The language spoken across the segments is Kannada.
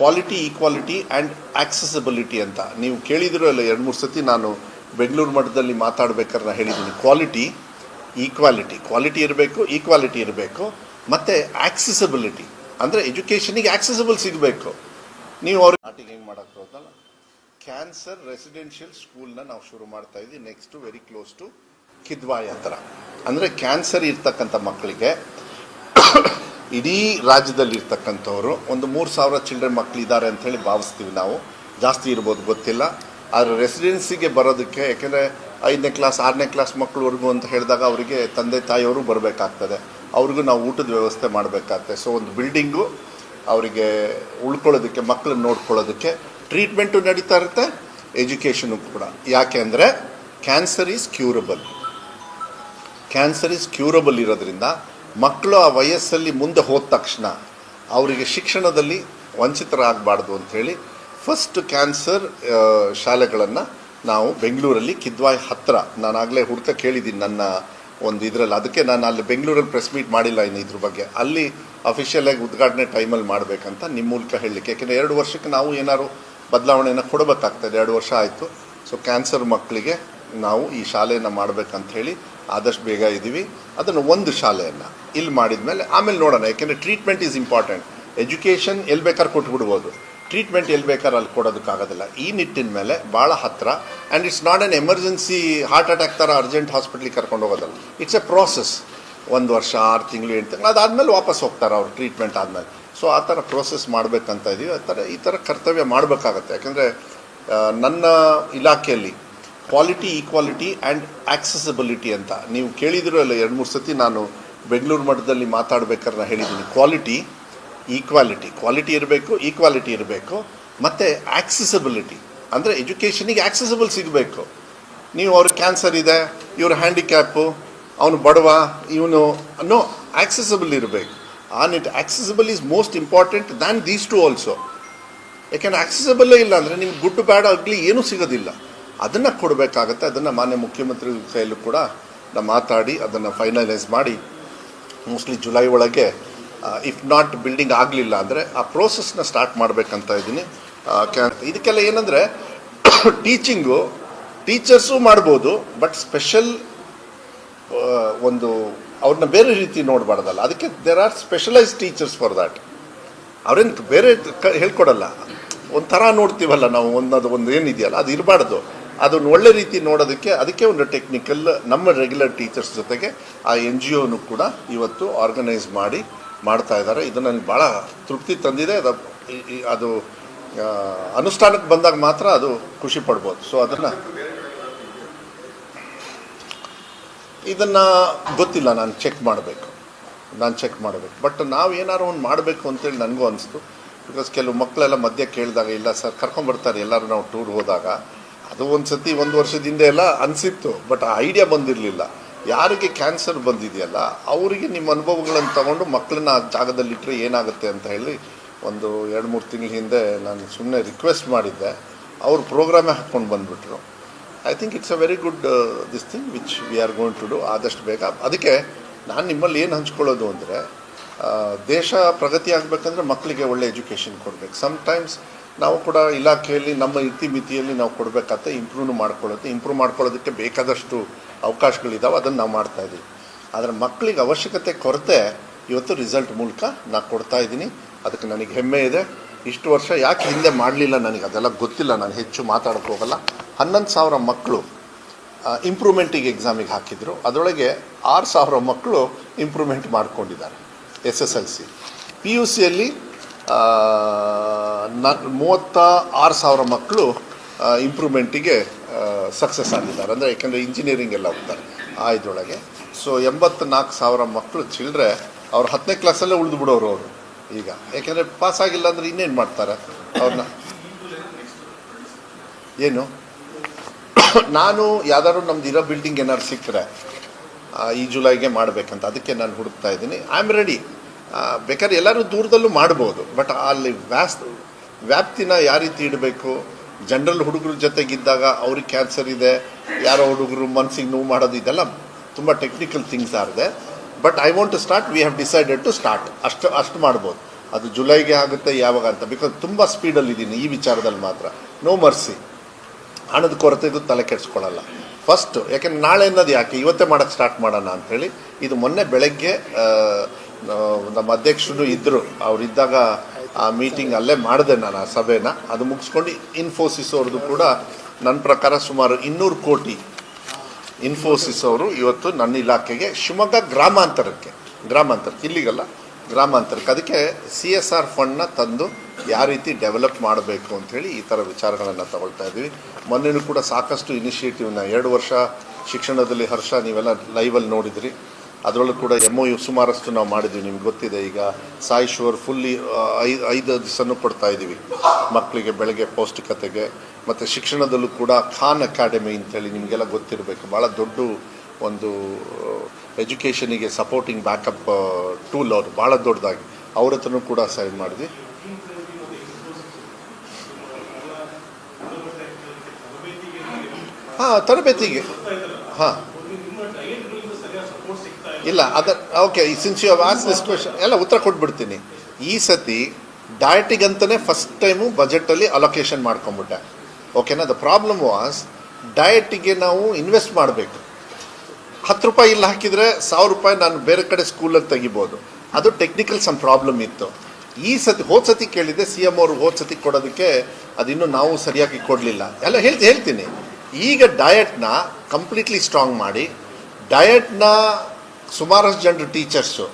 ಕ್ವಾಲಿಟಿ ಈಕ್ವಾಲಿಟಿ ಆ್ಯಂಡ್ ಆಕ್ಸೆಸಿಬಿಲಿಟಿ ಅಂತ. ನೀವು ಕೇಳಿದಿರೋ ಅಲ್ಲ ಎರಡು ಮೂರು ಸತಿ ನಾನು ಬೆಂಗಳೂರು ಮಟ್ಟದಲ್ಲಿ ಮಾತಾಡ್ಬೇಕಾದ್ರೆ ನಾನು ಹೇಳಿದ್ದೀನಿ. ಕ್ವಾಲಿಟಿ ಈಕ್ವಾಲಿಟಿ ಕ್ವಾಲಿಟಿ ಇರಬೇಕು ಈಕ್ವಾಲಿಟಿ ಇರಬೇಕು. ಮತ್ತು ಆಕ್ಸೆಸಿಬಿಲಿಟಿ ಅಂದರೆ ಎಜುಕೇಷನಿಗೆ ಆಕ್ಸೆಸಿಬಲ್ ಸಿಗಬೇಕು. ನೀವು ಅವ್ರಿಗೆ ಸ್ಟಾರ್ಟಿಂಗ್ ಹೆಂಗೆ ಮಾಡೋಕ್ಕೆ ಹೋದಲ್ಲ ಕ್ಯಾನ್ಸರ್ ರೆಸಿಡೆನ್ಷಿಯಲ್ ಸ್ಕೂಲ್ನ ನಾವು ಶುರು ಮಾಡ್ತಾ ಇದ್ದೀವಿ. Next very close to Kidwai ಹತ್ರ. ಅಂದರೆ ಕ್ಯಾನ್ಸರ್ ಇರ್ತಕ್ಕಂಥ ಮಕ್ಕಳಿಗೆ ಇಡೀ ರಾಜ್ಯದಲ್ಲಿ ಇರ್ತಕ್ಕಂಥವ್ರು ಒಂದು ಮೂರು ಸಾವಿರ ಚಿಲ್ಡ್ರನ್ ಮಕ್ಕಳಿದ್ದಾರೆ ಅಂತ ಹೇಳಿ ಭಾವಿಸ್ತೀವಿ ನಾವು. ಜಾಸ್ತಿ ಇರ್ಬೋದು, ಗೊತ್ತಿಲ್ಲ. ಆದರೆ ರೆಸಿಡೆನ್ಸಿಗೆ ಬರೋದಕ್ಕೆ, ಯಾಕೆಂದರೆ ಐದನೇ ಕ್ಲಾಸ್ ಆರನೇ ಕ್ಲಾಸ್ ಮಕ್ಕಳವರೆಗೂ ಅಂತ ಹೇಳಿದಾಗ ಅವರಿಗೆ ತಂದೆ, ತಾಯಿಯವರು ಬರಬೇಕಾಗ್ತದೆ. ಅವ್ರಿಗೂ ನಾವು ಊಟದ ವ್ಯವಸ್ಥೆ ಮಾಡಬೇಕಾಗ್ತದೆ. ಸೊ ಒಂದು ಬಿಲ್ಡಿಂಗು ಅವರಿಗೆ ಉಳ್ಕೊಳ್ಳೋದಕ್ಕೆ ಮಕ್ಕಳನ್ನ ನೋಡ್ಕೊಳ್ಳೋದಕ್ಕೆ ಟ್ರೀಟ್ಮೆಂಟು ನಡೀತಾ ಇರುತ್ತೆ ಎಜುಕೇಷನು ಕೂಡ. ಯಾಕೆ ಅಂದರೆ cancer is curable cancer is curable ಇರೋದ್ರಿಂದ ಮಕ್ಕಳು ಆ ವಯಸ್ಸಲ್ಲಿ ಮುಂದೆ ಹೋದ ತಕ್ಷಣ ಅವರಿಗೆ ಶಿಕ್ಷಣದಲ್ಲಿ ವಂಚಿತರಾಗಬಾರ್ದು ಅಂಥೇಳಿ ಫಸ್ಟ್ ಕ್ಯಾನ್ಸರ್ ಶಾಲೆಗಳನ್ನು ನಾವು ಬೆಂಗಳೂರಲ್ಲಿ ಕಿದ್ವಾಯ್ ಹತ್ತಿರ ನಾನಾಗಲೇ ಹುಡ್ಕ ಕೇಳಿದ್ದೀನಿ ನನ್ನ ಒಂದು ಇದರಲ್ಲಿ. ಅದಕ್ಕೆ ನಾನು ಅಲ್ಲಿ ಬೆಂಗಳೂರಲ್ಲಿ ಪ್ರೆಸ್ ಮೀಟ್ ಮಾಡಿಲ್ಲ ಇನ್ನು ಇದ್ರ ಬಗ್ಗೆ. ಅಲ್ಲಿ ಅಫಿಷಿಯಲಾಗಿ ಉದ್ಘಾಟನೆ ಟೈಮಲ್ಲಿ ಮಾಡಬೇಕಂತ ನಿಮ್ಮ ಮೂಲಕ ಹೇಳಲಿಕ್ಕೆ. ಯಾಕೆಂದರೆ ಎರಡು ವರ್ಷಕ್ಕೆ ನಾವು ಏನಾದ್ರು ಬದಲಾವಣೆಯನ್ನು ಕೊಡಬೇಕಾಗ್ತದೆ. ಎರಡು ವರ್ಷ ಆಯಿತು. ಸೊ ಕ್ಯಾನ್ಸರ್ ಮಕ್ಕಳಿಗೆ ನಾವು ಈ ಶಾಲೆಯನ್ನು ಮಾಡಬೇಕಂತ ಹೇಳಿ ಆದಷ್ಟು ಬೇಗ ಇದ್ದೀವಿ. ಅದನ್ನು ಒಂದು ಶಾಲೆಯನ್ನು. ಇಲ್ಲಿ ಮಾಡಿದ ಮೇಲೆ ಆಮೇಲೆ ನೋಡೋಣ, ಯಾಕೆಂದರೆ ಟ್ರೀಟ್ಮೆಂಟ್ ಈಸ್ ಇಂಪಾರ್ಟೆಂಟ್ ಎಜುಕೇಷನ್ ಎಲ್ಲಿ ಬೇಕಾದ್ರೆ ಕೊಟ್ಬಿಡ್ಬೋದು. ಟ್ರೀಟ್ಮೆಂಟ್ ಎಲ್ಲಿ ಬೇಕಾದ್ರೆ ಅಲ್ಲಿ ಕೊಡೋದಕ್ಕಾಗೋದಿಲ್ಲ. ಈ ನಿಟ್ಟಿನ ಮೇಲೆ ಭಾಳ ಹತ್ತಿರ and it's not an emergency heart attack ಥರ ಅರ್ಜೆಂಟ್ ಹಾಸ್ಪಿಟ್ಲಿಗೆ ಕರ್ಕೊಂಡು ಹೋಗೋದಲ್ಲ. ಇಟ್ಸ್ ಎ ಪ್ರೋಸೆಸ್ ಒಂದು ವರ್ಷ, ಆರು ತಿಂಗಳು ಎಂಟು ತಿಂಗಳು, ಅದಾದಮೇಲೆ ವಾಪಸ್ ಹೋಗ್ತಾರೆ ಅವ್ರು ಟ್ರೀಟ್ಮೆಂಟ್ ಆದಮೇಲೆ. ಸೊ ಆ ಥರ ಪ್ರೋಸೆಸ್ ಮಾಡಬೇಕಂತ ಇದೀವಿ. ಆ ಥರ ಈ ಥರ ಕರ್ತವ್ಯ ಮಾಡಬೇಕಾಗತ್ತೆ. ಯಾಕೆಂದರೆ ನನ್ನ ಇಲಾಖೆಯಲ್ಲಿ ಕ್ವಾಲಿಟಿ ಈಕ್ವಾಲಿಟಿ ಆ್ಯಂಡ್ ಆಕ್ಸೆಸಿಬಿಲಿಟಿ ಅಂತ. ನೀವು ಕೇಳಿದಿರೋ ಅಲ್ಲ ಎರಡು, ಮೂರು ಸತಿ ನಾನು ಬೆಂಗಳೂರು ಮಟ್ಟದಲ್ಲಿ ಮಾತಾಡ್ಬೇಕಾದ್ರೆ ನಾನು ಹೇಳಿದ್ದೀನಿ. ಕ್ವಾಲಿಟಿ ಈಕ್ವಾಲಿಟಿ ಕ್ವಾಲಿಟಿ ಇರಬೇಕು ಈಕ್ವಾಲಿಟಿ ಇರಬೇಕು. ಮತ್ತು ಆಕ್ಸೆಸಿಬಿಲಿಟಿ ಅಂದರೆ ಎಜುಕೇಷನಿಗೆ ಆಕ್ಸೆಸಿಬಲ್ ಸಿಗಬೇಕು. ನೀವು ಅವ್ರಿಗೆ ಕ್ಯಾನ್ಸರ್ ಇದೆ, ಇವ್ರ ಹ್ಯಾಂಡಿಕ್ಯಾಪು ಅವನು ಬಡವ, ಇವನು ನೋ ಆಕ್ಸೆಸಿಬಲ್ ಇರಬೇಕು. On it accessible is most important than these to also ಯಾಕೆಂದರೆ ಆಕ್ಸೆಸಿಬಲ್ಲೇ ಇಲ್ಲ ಅಂದರೆ ನಿಮ್ಗೆ ಗುಡ್ ಬ್ಯಾಡ್ ಆಗಲಿ ಏನೂ ಸಿಗೋದಿಲ್ಲ. ಅದನ್ನು ಕೊಡಬೇಕಾಗತ್ತೆ, ಅದನ್ನು ಮಾನ್ಯ ಮುಖ್ಯಮಂತ್ರಿ ಕೈಯಲ್ಲೂ ಕೂಡ ಮಾತಾಡಿ, ಅದನ್ನು ಫೈನಲೈಸ್ ಮಾಡಿ ಮೋಸ್ಟ್ಲಿ ಜುಲೈ ಒಳಗೆ ಇಫ್ ನಾಟ್ ಬಿಲ್ಡಿಂಗ್ ಆಗಲಿಲ್ಲ ಅಂದರೆ ಆ ಪ್ರೋಸೆಸ್ನ ಸ್ಟಾರ್ಟ್ ಮಾಡಬೇಕಂತ ಇದ್ದೀನಿ. ಇದಕ್ಕೆಲ್ಲ ಏನಂದರೆ ಟೀಚಿಂಗು ಟೀಚರ್ಸು ಮಾಡ್ಬೋದು ಬಟ್ ಸ್ಪೆಷಲ್ ಒಂದು ಅವ್ರನ್ನ ಬೇರೆ ರೀತಿ ನೋಡಬಾರ್ದಲ್ಲ. ಅದಕ್ಕೆ there are specialise teachers for that ಅವ್ರೇನು ಬೇರೆ ಕ ಹೇಳ್ಕೊಡಲ್ಲ. ಒಂಥರ ನೋಡ್ತೀವಲ್ಲ ನಾವು ಒಂದದು ಒಂದು ಏನಿದೆಯಲ್ಲ, ಅದು ಇರಬಾರ್ದು. ಅದನ್ನು ಒಳ್ಳೆ ರೀತಿ ನೋಡೋದಕ್ಕೆ ಅದಕ್ಕೆ ಒಂದು ಟೆಕ್ನಿಕಲ್ ನಮ್ಮ ರೆಗ್ಯುಲರ್ ಟೀಚರ್ಸ್ ಜೊತೆಗೆ ಆ ಎನ್ ಜಿ ಒನು ಕೂಡ ಇವತ್ತು ಆರ್ಗನೈಸ್ ಮಾಡಿ ಮಾಡ್ತಾ ಇದ್ದಾರೆ. ಇದು ನನಗೆ ಭಾಳ ತೃಪ್ತಿ ತಂದಿದೆ. ಅದು ಅದು ಅನುಷ್ಠಾನಕ್ಕೆ ಬಂದಾಗ ಮಾತ್ರ ಅದು ಖುಷಿ ಪಡ್ಬೋದು. ಸೊ ಅದನ್ನು ಇದನ್ನು ಗೊತ್ತಿಲ್ಲ, ನಾನು ಚೆಕ್ ಮಾಡಬೇಕು. ನಾನು ಚೆಕ್ ಮಾಡಬೇಕು. ಬಟ್ ನಾವು ಏನಾರು ಒಂದು ಮಾಡಬೇಕು ಅಂತೇಳಿ ನನಗೂ ಅನಿಸ್ತು. ಬಿಕಾಸ್ ಕೆಲವು ಮಕ್ಕಳೆಲ್ಲ ಮಧ್ಯೆ ಕೇಳಿದಾಗ, ಇಲ್ಲ ಸರ್ ಕರ್ಕೊಂಬರ್ತಾರೆ ಎಲ್ಲರೂ ನಾವು ಟೂರ್ ಹೋದಾಗ ಅದು ಒಂದು ಸತಿ ಒಂದು ವರ್ಷದ ಹಿಂದೆ ಎಲ್ಲ ಅನಿಸಿತ್ತು ಬಟ್ ಆ ಐಡಿಯಾ ಬಂದಿರಲಿಲ್ಲ. ಯಾರಿಗೆ ಕ್ಯಾನ್ಸರ್ ಬಂದಿದೆಯಲ್ಲ, ಅವರಿಗೆ ನಿಮ್ಮ ಅನುಭವಗಳನ್ನು ತಗೊಂಡು ಮಕ್ಕಳನ್ನ ಆ ಜಾಗದಲ್ಲಿಟ್ಟರೆ ಏನಾಗುತ್ತೆ ಅಂತ ಹೇಳಿ ಒಂದು ಎರಡು, ಮೂರು ತಿಂಗಳ ಹಿಂದೆ ನಾನು ಸುಮ್ಮನೆ ರಿಕ್ವೆಸ್ಟ್ ಮಾಡಿದ್ದೆ. ಅವರು ಪ್ರೋಗ್ರಾಮೇ ಹಾಕ್ಕೊಂಡು ಬಂದುಬಿಟ್ರು. I think it's a very good this thing which we are going to do ಆದಷ್ಟು ಬೇಗ. ಅದಕ್ಕೆ ನಾನು ನಿಮ್ಮಲ್ಲಿ ಏನು ಹಂಚ್ಕೊಳ್ಳೋದು ಅಂದರೆ ದೇಶ ಪ್ರಗತಿ ಆಗಬೇಕಂದ್ರೆ ಮಕ್ಕಳಿಗೆ ಒಳ್ಳೆ ಎಜುಕೇಷನ್ ಕೊಡಬೇಕು. ಸಮ್ಟೈಮ್ಸ್ ನಾವು ಕೂಡ ಇಲಾಖೆಯಲ್ಲಿ ನಮ್ಮ ಇತಿಮಿತಿಯಲ್ಲಿ ನಾವು ಕೊಡಬೇಕಂತ ಇಂಪ್ರೂವ್ ಮಾಡ್ಕೊಳ್ಳುತ್ತೆ. ಇಂಪ್ರೂವ್ ಮಾಡ್ಕೊಳ್ಳೋದಕ್ಕೆ ಬೇಕಾದಷ್ಟು ಅವಕಾಶಗಳಿದ್ದಾವೆ ಅದನ್ನು ನಾವು ಮಾಡ್ತಾ ಇದ್ದೀವಿ ಆದರೆ ಮಕ್ಕಳಿಗೆ ಅವಶ್ಯಕತೆ ಕೊರತೆ ಇವತ್ತು ರಿಸಲ್ಟ್ ಮೂಲಕ ನಾನು ಕೊಡ್ತಾ ಇದ್ದೀನಿ ಅದಕ್ಕೆ ನನಗೆ ಹೆಮ್ಮೆ ಇದೆ. ಇಷ್ಟು ವರ್ಷ ಯಾಕೆ ಹಿಂದೆ ಮಾಡಲಿಲ್ಲ ನನಗೆ? ಅದೆಲ್ಲ ಗೊತ್ತಿಲ್ಲ, ನಾನು ಹೆಚ್ಚು ಮಾತಾಡೋಕ್ಕೆ ಹೋಗಲ್ಲ. ಹನ್ನೊಂದು ಸಾವಿರ ಮಕ್ಕಳು ಇಂಪ್ರೂವ್ಮೆಂಟಿಗೆ ಎಕ್ಸಾಮಿಗೆ ಹಾಕಿದ್ರು. ಅದರೊಳಗೆ ಆರು ಸಾವಿರ ಮಕ್ಕಳು ಇಂಪ್ರೂವ್ಮೆಂಟ್ ಮಾಡ್ಕೊಂಡಿದ್ದಾರೆ S S L C P U ಸಿಯಲ್ಲಿ ನ ಮೂವತ್ತ ಆರು ಸಾವಿರ ಮಕ್ಕಳು ಇಂಪ್ರೂವ್ಮೆಂಟಿಗೆ ಸಕ್ಸಸ್ ಆಗಿದ್ದಾರೆ. ಅಂದರೆ ಯಾಕೆಂದರೆ ಇಂಜಿನಿಯರಿಂಗ್ ಎಲ್ಲ ಹೋಗ್ತಾರೆ ಆ ಇದರೊಳಗೆ. ಸೊ ಎಂಬತ್ನಾಲ್ಕು ಸಾವಿರ ಮಕ್ಕಳು ಚಿಲ್ಡ್ರೆ, ಅವ್ರು ಹತ್ತನೇ ಕ್ಲಾಸಲ್ಲೇ ಉಳಿದು ಬಿಡೋರು ಅವರು ಈಗ. ಯಾಕೆಂದರೆ ಪಾಸ್ ಆಗಿಲ್ಲ ಅಂದರೆ ಇನ್ನೇನು ಮಾಡ್ತಾರೆ? ಅವ್ರನ್ನ ಏನು? ನಾನು ಯಾವ್ದಾದ್ರು ನಮ್ದು ಇರೋ ಬಿಲ್ಡಿಂಗ್ ಏನಾದ್ರು ಸಿಕ್ಕರೆ ಈ ಜುಲೈಗೆ ಮಾಡಬೇಕಂತ. ಅದಕ್ಕೆ ನಾನು ಹುಡುಕ್ತಾ ಇದ್ದೀನಿ. ಐ ಆಮ್ ರೆಡಿ ಬೇಕಾದ್ರೆ ಎಲ್ಲರೂ ದೂರದಲ್ಲೂ ಮಾಡ್ಬೋದು. ಬಟ್ ಅಲ್ಲಿ ವ್ಯಾಸ್ ವ್ಯಾಪ್ತಿನ ಯಾವ ರೀತಿ ಇಡಬೇಕು? ಜನರಲ್ ಹುಡುಗರ ಜೊತೆಗಿದ್ದಾಗ ಅವ್ರಿಗೆ ಕ್ಯಾನ್ಸರ್ ಇದೆ, ಯಾರೋ ಹುಡುಗರು ಮನಸ್ಸಿಗೆ ನೋವು ಮಾಡೋದು ಇದೆಲ್ಲ ತುಂಬ ಟೆಕ್ನಿಕಲ್ ಥಿಂಗ್ಸ್ ಆಗಿದೆ. But I want to start we have decided to start ಅಷ್ಟು ಅಷ್ಟು ಮಾಡ್ಬೋದು. ಅದು ಜುಲೈಗೆ ಆಗುತ್ತೆ, ಯಾವಾಗ ಅಂತ. ಬಿಕಾಸ್ ತುಂಬ ಸ್ಪೀಡಲ್ಲಿ ಇದ್ದೀನಿ ಈ ವಿಚಾರದಲ್ಲಿ ಮಾತ್ರ. ನೋ ಮರ್ಸಿ ಹಣದ ಕೊರತೆದು ತಲೆ ಕೆಡಿಸ್ಕೊಳ್ಳಲ್ಲ. ಫಸ್ಟು ಯಾಕೆಂದ್ರೆ ನಾಳೆ ಅನ್ನೋದು ಯಾಕೆ? ಇವತ್ತೇ ಮಾಡೋಕ್ಕೆ ಸ್ಟಾರ್ಟ್ ಮಾಡೋಣ ಅಂಥೇಳಿ ಇದು ಮೊನ್ನೆ ಬೆಳಗ್ಗೆ ನಮ್ಮ ಅಧ್ಯಕ್ಷರು ಇದ್ದರು ಅವರಿದ್ದಾಗ ಆ ಮೀಟಿಂಗ್ ಅಲ್ಲೇ ಮಾಡಿದೆ ನಾನು ಆ ಸಭೆನ. ಅದು ಮುಗಿಸ್ಕೊಂಡು ಇನ್ಫೋಸಿಸ್ ಅವ್ರದ್ದು ಕೂಡ ನನ್ನ ಪ್ರಕಾರ ಸುಮಾರು ಇನ್ನೂರು ಕೋಟಿ ಇನ್ಫೋಸಿಸ್ ಅವರು ಇವತ್ತು ನನ್ನ ಇಲಾಖೆಗೆ ಶಿವಮೊಗ್ಗ ಗ್ರಾಮಾಂತರಕ್ಕೆ. ಗ್ರಾಮಾಂತರಕ್ಕೆ, ಇಲ್ಲಿಗಲ್ಲ, ಗ್ರಾಮಾಂತರಕ್ಕೆ. ಅದಕ್ಕೆ ಸಿ ಎಸ್ ಆರ್ ಫಂಡ್ನ ತಂದು ಯಾವ ರೀತಿ ಡೆವಲಪ್ ಮಾಡಬೇಕು ಅಂಥೇಳಿ ಈ ಥರ ವಿಚಾರಗಳನ್ನು ತಗೊಳ್ತಾ ಇದ್ದೀವಿ. ಮೊನ್ನೆನೂ ಕೂಡ ಸಾಕಷ್ಟು ಇನಿಷಿಯೇಟಿವ್ನ ಎರಡು ವರ್ಷ ಶಿಕ್ಷಣದಲ್ಲಿ ಹರ್ಷ, ನೀವೆಲ್ಲ ಲೈವಲ್ಲಿ ನೋಡಿದ್ರಿ. ಅದರಲ್ಲೂ ಕೂಡ ಎಂ ಒ ಯು ಸುಮಾರಷ್ಟು ನಾವು ಮಾಡಿದ್ವಿ, ನಿಮ್ಗೆ ಗೊತ್ತಿದೆ. ಈಗ ಸಾಯಿ ಶೋರ್ ಫುಲ್ಲಿ ಐದು ಐದು ದಿವಸನೂ ಕೊಡ್ತಾ ಇದ್ದೀವಿ ಮಕ್ಕಳಿಗೆ ಬೆಳಗ್ಗೆ ಪೌಷ್ಟಿಕತೆಗೆ, ಮತ್ತು ಶಿಕ್ಷಣದಲ್ಲೂ ಕೂಡ ಖಾನ್ ಅಕಾಡೆಮಿ ಅಂತೇಳಿ ನಿಮಗೆಲ್ಲ ಗೊತ್ತಿರಬೇಕು. ಭಾಳ ದೊಡ್ಡ ಒಂದು ಎಜುಕೇಷನಿಗೆ ಸಪೋರ್ಟಿಂಗ್ ಬ್ಯಾಕಪ್ ಟೂಲ್ ಅವರು ಭಾಳ ದೊಡ್ಡದಾಗಿ. ಅವ್ರ ಹತ್ರನೂ ಕೂಡ ಸೈನ್ ಮಾಡಿದ್ವಿ. ಹಾಂ, ತರಬೇತಿಗೆ. ಹಾಂ. ಇಲ್ಲ, ಅದ okay since you ask this question ಎಲ್ಲ ಉತ್ತರ ಕೊಟ್ಬಿಡ್ತೀನಿ. ಈ ಸತಿ ಡಯಟಿಗಂತಲೇ ಫಸ್ಟ್ ಟೈಮು ಬಜೆಟಲ್ಲಿ ಅಲೋಕೇಶನ್ ಮಾಡ್ಕೊಂಬಿಟ್ಟೆ ಓಕೆನಾ ದ ಪ್ರಾಬ್ಲಮ್ ವಾಸ್ ಡಯಟಿಗೆ ನಾವು ಇನ್ವೆಸ್ಟ್ ಮಾಡಬೇಕು. ಹತ್ತು ರೂಪಾಯಿ ಇಲ್ಲಿ ಹಾಕಿದರೆ ಸಾವಿರ ರೂಪಾಯಿ ನಾನು ಬೇರೆ ಕಡೆ ಸ್ಕೂಲಲ್ಲಿ ತೆಗಿಬೋದು. ಅದು ಟೆಕ್ನಿಕಲ್ ಸಮ್ ಪ್ರಾಬ್ಲಮ್ ಇತ್ತು. ಈ ಸತಿ, ಹೋದ ಸತಿ ಕೇಳಿದೆ ಸಿ ಎಂ ಅವರು ಹೋದ ಸತಿ ಕೊಡೋದಕ್ಕೆ ಅದಿನ್ನೂ ನಾವು ಸರಿಯಾಗಿ ಕೊಡಲಿಲ್ಲ. ಎಲ್ಲ ಹೇಳ್ತಿ ಹೇಳ್ತೀನಿ. ಈಗ ಡಯಟ್ನ ಕಂಪ್ಲೀಟ್ಲಿ ಸ್ಟ್ರಾಂಗ್ ಮಾಡಿ ಡಯಟ್ನ ಸುಮಾರಷ್ಟು ಜನರು ಟೀಚರ್ಸು.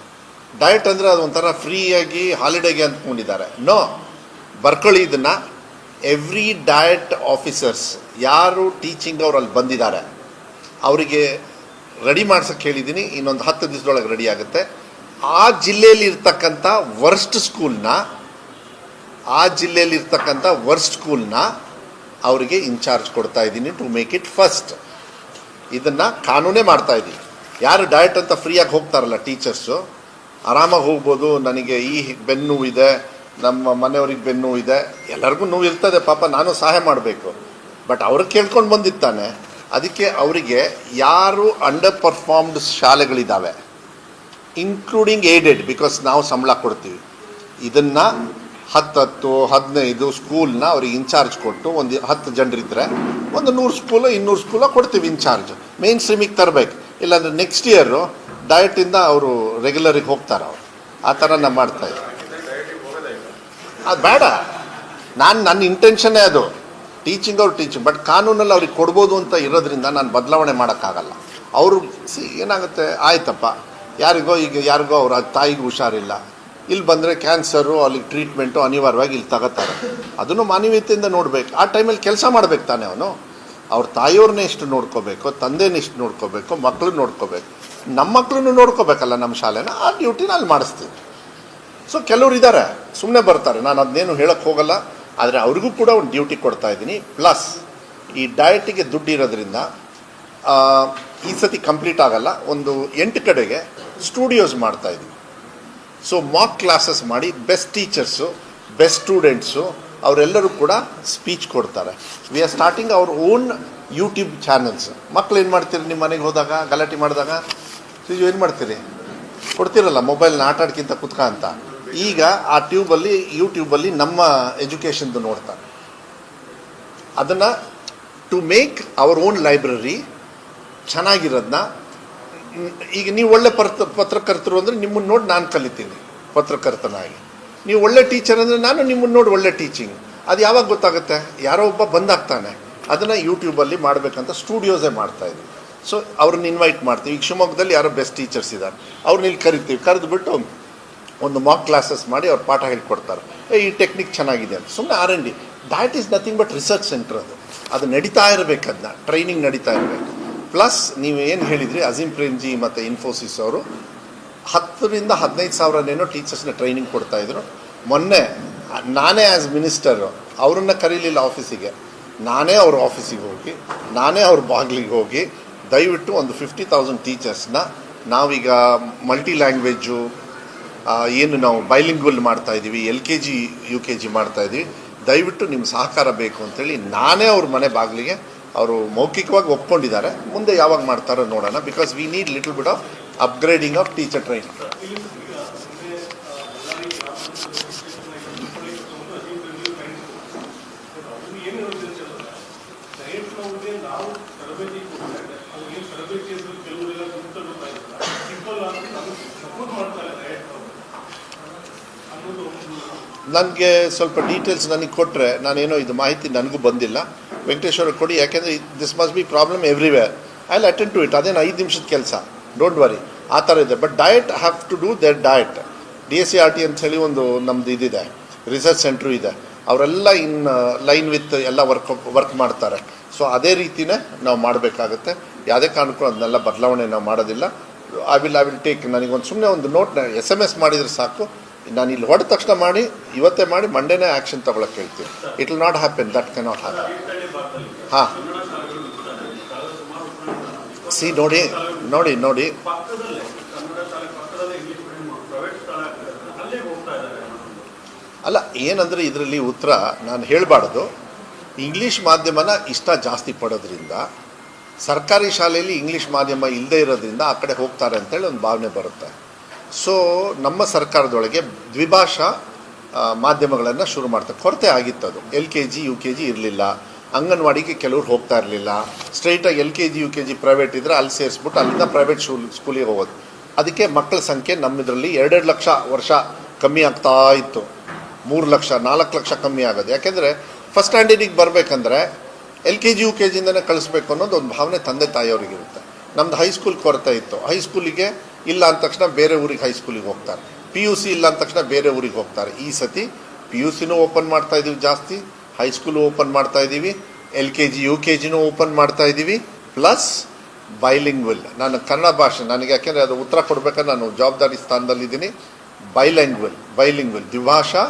ಡಯಟ್ ಅಂದರೆ ಅದು ಒಂಥರ ಫ್ರೀಯಾಗಿ ಹಾಲಿಡೇಗೆ ಅಂದ್ಕೊಂಡಿದ್ದಾರೆ ನೋ ಬರ್ಕೊಳ್ಳಿ ಇದನ್ನು. ಎವ್ರಿ ಡಯಟ್ ಆಫೀಸರ್ಸ್ ಯಾರು ಟೀಚಿಂಗ್ ಅವ್ರು ಅಲ್ಲಿ ಬಂದಿದ್ದಾರೆ, ಅವರಿಗೆ ರೆಡಿ ಮಾಡ್ಸೋಕ್ಕೆ ಹೇಳಿದ್ದೀನಿ. ಇನ್ನೊಂದು ಹತ್ತು ದಿವಸದೊಳಗೆ ರೆಡಿ ಆಗುತ್ತೆ. ಆ ಜಿಲ್ಲೆಯಲ್ಲಿ ಇರ್ತಕ್ಕಂಥ ವರ್ಸ್ಟ್ ಸ್ಕೂಲ್ನ ಆ ಜಿಲ್ಲೆಯಲ್ಲಿ ಇರ್ತಕ್ಕಂಥ ವರ್ಸ್ಟ್ ಸ್ಕೂಲ್ನ ಅವರಿಗೆ ಇನ್ಚಾರ್ಜ್ ಕೊಡ್ತಾ ಇದ್ದೀನಿ ಟು ಮೇಕ್ ಇಟ್ ಫಸ್ಟ್ ಇದನ್ನು ಕಾನೂನೇ ಮಾಡ್ತಾ ಇದ್ದೀನಿ. ಯಾರು ಡಯಟ್ ಅಂತ ಫ್ರೀಯಾಗಿ ಹೋಗ್ತಾರಲ್ಲ ಟೀಚರ್ಸು ಆರಾಮಾಗಿ ಹೋಗ್ಬೋದು, ನನಗೆ ಈ ಬೆನ್ನು ಇದೆ, ನಮ್ಮ ಮನೆಯವ್ರಿಗೆ ಬೆನ್ನು ಇದೆ. ಎಲ್ಲರಿಗೂ ನೋವು ಇರ್ತದೆ ಪಾಪ, ನಾನು ಸಹಾಯ ಮಾಡಬೇಕು. ಬಟ್ ಅವ್ರಿಗೆ ಕೇಳ್ಕೊಂಡು ಬಂದಿರ್ತಾನೆ ಅದಕ್ಕೆ ಅವರಿಗೆ ಯಾರು ಅಂಡರ್ ಪರ್ಫಾರ್ಮ್ಡ್ ಶಾಲೆಗಳಿದ್ದಾವೆ ಇನ್ಕ್ಲೂಡಿಂಗ್ ಏಡೆಡ್ ಬಿಕಾಸ್ ನಾವು ಸಂಬಳ ಕೊಡ್ತೀವಿ. ಇದನ್ನು ಹತ್ತತ್ತು, ಹದಿನೈದು ಸ್ಕೂಲ್ನ ಅವ್ರಿಗೆ ಇನ್ಚಾರ್ಜ್ ಕೊಟ್ಟು ಒಂದು ಹತ್ತು ಜನರಿದ್ದರೆ ಒಂದು ನೂರು ಸ್ಕೂಲು ಇನ್ನೂರು ಸ್ಕೂಲ ಕೊಡ್ತೀವಿ ಇನ್ಚಾರ್ಜ್ ಮೇನ್ ಸ್ಟ್ರೀಮಿಗೆ ತರಬೇಕು. ಇಲ್ಲಾಂದ್ರೆ ನೆಕ್ಸ್ಟ್ ಇಯರು ಡಯಟಿಂದ ಅವರು ರೆಗ್ಯುಲರಿಗೆ ಹೋಗ್ತಾರೆ ಅವರು. ಆ ಥರ ನಾನು ಮಾಡ್ತಾ ಅದು ಬೇಡ. ನಾನು ನನ್ನ ಇಂಟೆನ್ಷನ್ನೇ ಅದು. ಟೀಚಿಂಗ್ ಅವ್ರು ಟೀಚಿಂಗ್ ಬಟ್ ಕಾನೂನಲ್ಲಿ ಅವ್ರಿಗೆ ಕೊಡ್ಬೋದು ಅಂತ ಇರೋದ್ರಿಂದ ನಾನು ಬದಲಾವಣೆ ಮಾಡೋಕ್ಕಾಗಲ್ಲ. ಅವರು, ಸಿ, ಏನಾಗುತ್ತೆ? ಆಯ್ತಪ್ಪ. ಯಾರಿಗೋ ಈಗ ಯಾರಿಗೋ ಅವ್ರ ತಾಯಿಗೆ ಹುಷಾರಿಲ್ಲ. ಇಲ್ಲಿ ಬಂದರೆ ಕ್ಯಾನ್ಸರು ಅಲ್ಲಿಗೆ ಟ್ರೀಟ್ಮೆಂಟು ಅನಿವಾರ್ಯವಾಗಿ ಇಲ್ಲಿ ತಗೋತಾರೆ. ಅದನ್ನು ಮಾನವೀಯತೆಯಿಂದ ನೋಡಬೇಕು. ಆ ಟೈಮಲ್ಲಿ ಕೆಲಸ ಮಾಡ್ಬೇಕು ತಾನೇ ಅವನು. ಅವ್ರ ತಾಯಿಯವ್ರನ್ನೇ ಎಷ್ಟು ನೋಡ್ಕೋಬೇಕು ತಂದೆನ ಎಷ್ಟು ನೋಡ್ಕೋಬೇಕು ಮಕ್ಕಳು ನೋಡ್ಕೋಬೇಕು. ನಮ್ಮ ಮಕ್ಕಳನ್ನು ನೋಡ್ಕೋಬೇಕಲ್ಲ ನಮ್ಮ ಶಾಲೆನ? ಆ ಡ್ಯೂಟಿನ ಅಲ್ಲಿ ಮಾಡಿಸ್ತೀವಿ ಸೊ ಕೆಲವ್ರು ಇದ್ದಾರೆ ಸುಮ್ಮನೆ ಬರ್ತಾರೆ. ನಾನು ಅದನ್ನೇನು ಹೇಳಕ್ಕೆ ಹೋಗಲ್ಲ, ಆದರೆ ಅವ್ರಿಗೂ ಕೂಡ ಒಂದು ಡ್ಯೂಟಿ ಕೊಡ್ತಾ ಇದ್ದೀನಿ. ಪ್ಲಸ್ ಈ ಡಯಟಿಗೆ ದುಡ್ಡು ಇರೋದ್ರಿಂದ ಈ ಸತಿ ಕಂಪ್ಲೀಟ್ ಆಗಲ್ಲ. ಒಂದು ಎಂಟು ಕಡೆಗೆ ಸ್ಟುಡಿಯೋಸ್ ಮಾಡ್ತಾ ಇದ್ದೀವಿ ಸೊ ಮಾಕ್ ಕ್ಲಾಸಸ್ ಮಾಡಿ ಬೆಸ್ಟ್ ಟೀಚರ್ಸು ಬೆಸ್ಟ್ ಸ್ಟೂಡೆಂಟ್ಸು ಅವರೆಲ್ಲರೂ ಕೂಡ ಸ್ಪೀಚ್ ಕೊಡ್ತಾರೆ. ವಿ ಆರ್ ಸ್ಟಾರ್ಟಿಂಗ್ ಅವ್ರ ಓನ್ ಯೂಟ್ಯೂಬ್ ಚಾನಲ್ಸ್ ಮಕ್ಳು ಏನು ಮಾಡ್ತೀರಿ? ನಿಮ್ಮ ಮನೆಗೆ ಹೋದಾಗ, ಗಲಾಟೆ ಮಾಡಿದಾಗ? ಸಿಜು ಏನು ಮಾಡ್ತೀರಿ? ಕೊಡ್ತಿರಲ್ಲ ಮೊಬೈಲ್ನ ಆಟ ಆಡ್ಕಿಂತ ಕುತ್ಕ ಅಂತ. ಈಗ ಆ ಟ್ಯೂಬಲ್ಲಿ ಯೂಟ್ಯೂಬಲ್ಲಿ ನಮ್ಮ ಎಜುಕೇಷನ್ದು ನೋಡ್ತಾರೆ. ಅದನ್ನು to make our own library ಚೆನ್ನಾಗಿರೋದನ್ನ ಈಗ ನೀವು ಒಳ್ಳೆ ಪತ್ರ, ಪತ್ರಕರ್ತರು ಅಂದರೆ ನಿಮ್ಮನ್ನು ನೋಡಿ ನಾನು ಕಲಿತೀನಿ, ಪತ್ರಕರ್ತನಾಗಿ. ನೀವು ಒಳ್ಳೆ ಟೀಚರ್ ಅಂದರೆ ನಾನು ನಿಮ್ಮನ್ನು ನೋಡಿ ಒಳ್ಳೆ ಟೀಚಿಂಗ್ ಅದು ಯಾವಾಗ ಗೊತ್ತಾಗುತ್ತೆ? ಯಾರೋ ಒಬ್ಬ ಬಂದಾಗ್ತಾನೆ. ಅದನ್ನು ಯೂಟ್ಯೂಬಲ್ಲಿ ಮಾಡಬೇಕಂತ ಸ್ಟುಡಿಯೋಸೇ ಮಾಡ್ತಾ ಇದ್ವಿ ಸೊ ಅವ್ರನ್ನ ಇನ್ವೈಟ್ ಮಾಡ್ತೀವಿ. ಈಗ ಶಿವಮೊಗ್ಗದಲ್ಲಿ ಯಾರೋ ಬೆಸ್ಟ್ ಟೀಚರ್ಸ್ ಇದ್ದಾರೆ. ಅವ್ರನ್ನ ಇಲ್ಲಿ ಕರಿತೀವಿ. ಕರೆದುಬಿಟ್ಟು ಒಂದು ಮಾಕ್ ಕ್ಲಾಸಸ್ ಮಾಡಿ ಅವ್ರು ಪಾಠ ಹೇಳ್ಕೊಡ್ತಾರೆ. ಈ ಟೆಕ್ನಿಕ್ ಚೆನ್ನಾಗಿದೆ ಅಂತ. ಸುಮ್ಮನೆ R N D that is nothing but research centre ಅದು. ಅದು ನಡೀತಾ ಇರಬೇಕು ಅದನ್ನ ಟ್ರೈನಿಂಗ್ ನಡೀತಾ ಇರಬೇಕು. ಪ್ಲಸ್ ನೀವು ಏನು ಹೇಳಿದ್ರಿ? ಅಜೀಮ್ ಪ್ರೇಮ್ಜಿ ಮತ್ತು ಇನ್ಫೋಸಿಸ್ ಅವರು ಹತ್ತರಿಂದ ಹದಿನೈದು ಸಾವಿರನೇನೋ ಟೀಚರ್ಸ್ನ ಟ್ರೈನಿಂಗ್ ಕೊಡ್ತಾಯಿದ್ರು ಮೊನ್ನೆ, ನಾನೇ ಆ್ಯಸ್ ಮಿನಿಸ್ಟರು ಅವ್ರನ್ನ ಕರೀಲಿಲ್ಲ ಆಫೀಸಿಗೆ ನಾನೇ ಅವ್ರ ಆಫೀಸಿಗೆ ಹೋಗಿ, ನಾನೇ ಅವ್ರ ಬಾಗಿಲಿಗೆ ಹೋಗಿ ದಯವಿಟ್ಟು ಒಂದು ಫಿಫ್ಟಿ ತೌಸಂಡ್ ಟೀಚರ್ಸ್ನ ನಾವೀಗ ಮಲ್ಟಿ ಲ್ಯಾಂಗ್ವೇಜು ಏನು ನಾವು ಬೈಲಿಂಗ್ವಲ್ ಮಾಡ್ತಾ ಇದ್ದೀವಿ L K G, U K G ಮಾಡ್ತಾ ಇದ್ದೀವಿ ದಯವಿಟ್ಟು ನಿಮ್ಮ ಸಹಕಾರ ಬೇಕು ಅಂತೇಳಿ ನಾನೇ ಅವ್ರ ಮನೆ ಬಾಗಿಲಿಗೆ, ಅವರು ಮೌಖಿಕವಾಗಿ ಒಪ್ಕೊಂಡಿದ್ದಾರೆ. ಮುಂದೆ ಯಾವಾಗ ಮಾಡ್ತಾರೋ ನೋಡೋಣ because we need little bit of upgrading of teacher train ನನಗೆ ಸ್ವಲ್ಪ ಡೀಟೇಲ್ಸ್ ನನಗೆ ಕೊಟ್ಟರೆ ನಾನೇನೋ ಇದು ಮಾಹಿತಿ ನನಗೂ ಬಂದಿಲ್ಲ. ವೆಂಕಟೇಶ್ವರ ಕೊಡಿ, ಯಾಕೆಂದರೆ this must be problem everywhere I will attend to it ಅದೇನು ಐದು ನಿಮಿಷದ ಕೆಲಸ. ಡೋಂಟ್ ವರಿ ಆ ಥರ ಇದೆ. But diet have to do there diet D S C R T ಅಂತ ಹೇಳಿ ಒಂದು ನಮ್ದು ಇದಿದೆ. ರಿಸರ್ಚ್ ಸೆಂಟ್ರು ಇದೆ. ಅವರೆಲ್ಲ ಇನ್ ಲೈನ್ ವಿತ್ ಎಲ್ಲ ವರ್ಕ್ ವರ್ಕ್ ಮಾಡ್ತಾರೆ. ಸೊ ಅದೇ ರೀತಿನೇ ನಾವು ಮಾಡಬೇಕಾಗುತ್ತೆ. ಯಾವುದೇ ಕಾರಣಕ್ಕೂ ಅದನ್ನೆಲ್ಲ ಬದಲಾವಣೆ ನಾವು ಮಾಡೋದಿಲ್ಲ. I will I will take ನನಗೊಂದು ಸುಮ್ಮನೆ ಒಂದು ನೋಟ್ ಎಸ್ ಎಂ ಎಸ್ ಮಾಡಿದರೆ ಸಾಕು. ನಾನು ಇಲ್ಲಿ ಹೊಡೆದ ತಕ್ಷಣ ಮಾಡಿ ಇವತ್ತೇ ಮಾಡಿ ಮಂಡೇನೇ ಆ್ಯಕ್ಷನ್ ತೊಗೊಳಕ್ಕೆ ಹೇಳ್ತೀನಿ. It will not happen that cannot happen ಹಾಂ. ಸಿ, ನೋಡಿ ನೋಡಿ ನೋಡಿ. ಅಲ್ಲೇ, ಏನಂದರೆ ಇದರಲ್ಲಿ ಉತ್ತರ ನಾನು ಹೇಳಬಾರ್ದು. ಇಂಗ್ಲೀಷ್ ಮಾಧ್ಯಮನ ಇಷ್ಟ ಜಾಸ್ತಿ ಪಡೋದ್ರಿಂದ, ಸರ್ಕಾರಿ ಶಾಲೆಯಲ್ಲಿ ಇಂಗ್ಲೀಷ್ ಮಾಧ್ಯಮ ಇಲ್ಲದೇ ಇರೋದ್ರಿಂದ ಆ ಕಡೆ ಹೋಗ್ತಾರೆ ಅಂತೇಳಿ ಒಂದು ಭಾವನೆ ಬರುತ್ತೆ. ಸೊ ನಮ್ಮ ಸರ್ಕಾರದೊಳಗೆ ದ್ವಿಭಾಷಾ ಮಾಧ್ಯಮಗಳನ್ನು ಶುರು ಮಾಡ್ತಾರೆ. ಕೊರತೆ ಆಗಿತ್ತು ಅದು. L K G, U K G ಇರಲಿಲ್ಲ. ಅಂಗನವಾಡಿಗೆ ಕೆಲವ್ರು ಹೋಗ್ತಾ ಇರಲಿಲ್ಲ. ಸ್ಟ್ರೈಟಾಗಿ L K G U K G private ಇದ್ದರೆ ಅಲ್ಲಿ ಸೇರಿಸ್ಬಿಟ್ಟು ಅಲ್ಲಿಂದ ಪ್ರೈವೇಟ್ ಶೂಲ್ ಸ್ಕೂಲಿಗೆ ಹೋಗೋದು. ಅದಕ್ಕೆ ಮಕ್ಕಳ ಸಂಖ್ಯೆ ನಮ್ಮಿದ್ರಲ್ಲಿ ಎರಡೆರಡು ಲಕ್ಷ ವರ್ಷ ಕಮ್ಮಿ ಆಗ್ತಾ ಇತ್ತು. ಮೂರು ಲಕ್ಷ, ನಾಲ್ಕು ಲಕ್ಷ ಕಮ್ಮಿ ಆಗೋದು. ಯಾಕೆಂದರೆ ಫಸ್ಟ್ ಸ್ಟ್ಯಾಂಡರ್ಡಿಗೆ ಬರಬೇಕಂದ್ರೆ L K G U K ಜಿಯಿಂದನೇ ಕಳಿಸ್ಬೇಕು ಅನ್ನೋದು ಒಂದು ಭಾವನೆ ತಂದೆ ತಾಯಿಯವರಿಗಿರುತ್ತೆ ನಮ್ದು ಹೈಸ್ಕೂಲ್ ಕೊರತೆ ಇತ್ತು. ಹೈಸ್ಕೂಲಿಗೆ ಇಲ್ಲ ಅಂದ ತಕ್ಷಣ ಬೇರೆ ಊರಿಗೆ ಹೈಸ್ಕೂಲಿಗೆ ಹೋಗ್ತಾರೆ. ಪಿ ಯು ಸಿ ಇಲ್ಲ ಅಂದ ತಕ್ಷಣ ಬೇರೆ ಊರಿಗೆ ಹೋಗ್ತಾರೆ. ಈ ಸತಿ ಪಿ ಯು ಸಿನೂ ಓಪನ್ ಮಾಡ್ತಾ ಇದೀವಿ ಜಾಸ್ತಿ. ಹೈಸ್ಕೂಲು ಓಪನ್ ಮಾಡ್ತಾ ಇದ್ದೀವಿ L K G U K ಜಿನೂ open ಮಾಡ್ತಾ ಇದ್ದೀವಿ ಪ್ಲಸ್ ಬೈಲಿಂಗ್ವಿಲ್ ನಾನು ಕನ್ನಡ ಭಾಷೆ, ನನಗೆ ಯಾಕೆಂದರೆ ಅದು ಉತ್ತರ ಕೊಡ್ಬೇಕಾದ್ರೆ ನಾನು ಜವಾಬ್ದಾರಿ ಸ್ಥಾನದಲ್ಲಿದ್ದೀನಿ. ಬೈಲ್ಯಾಂಗ್ವಿಲ್ ಬೈಲಿಂಗ್ವಿಲ್ ದ್ವಿಭಾಷಾ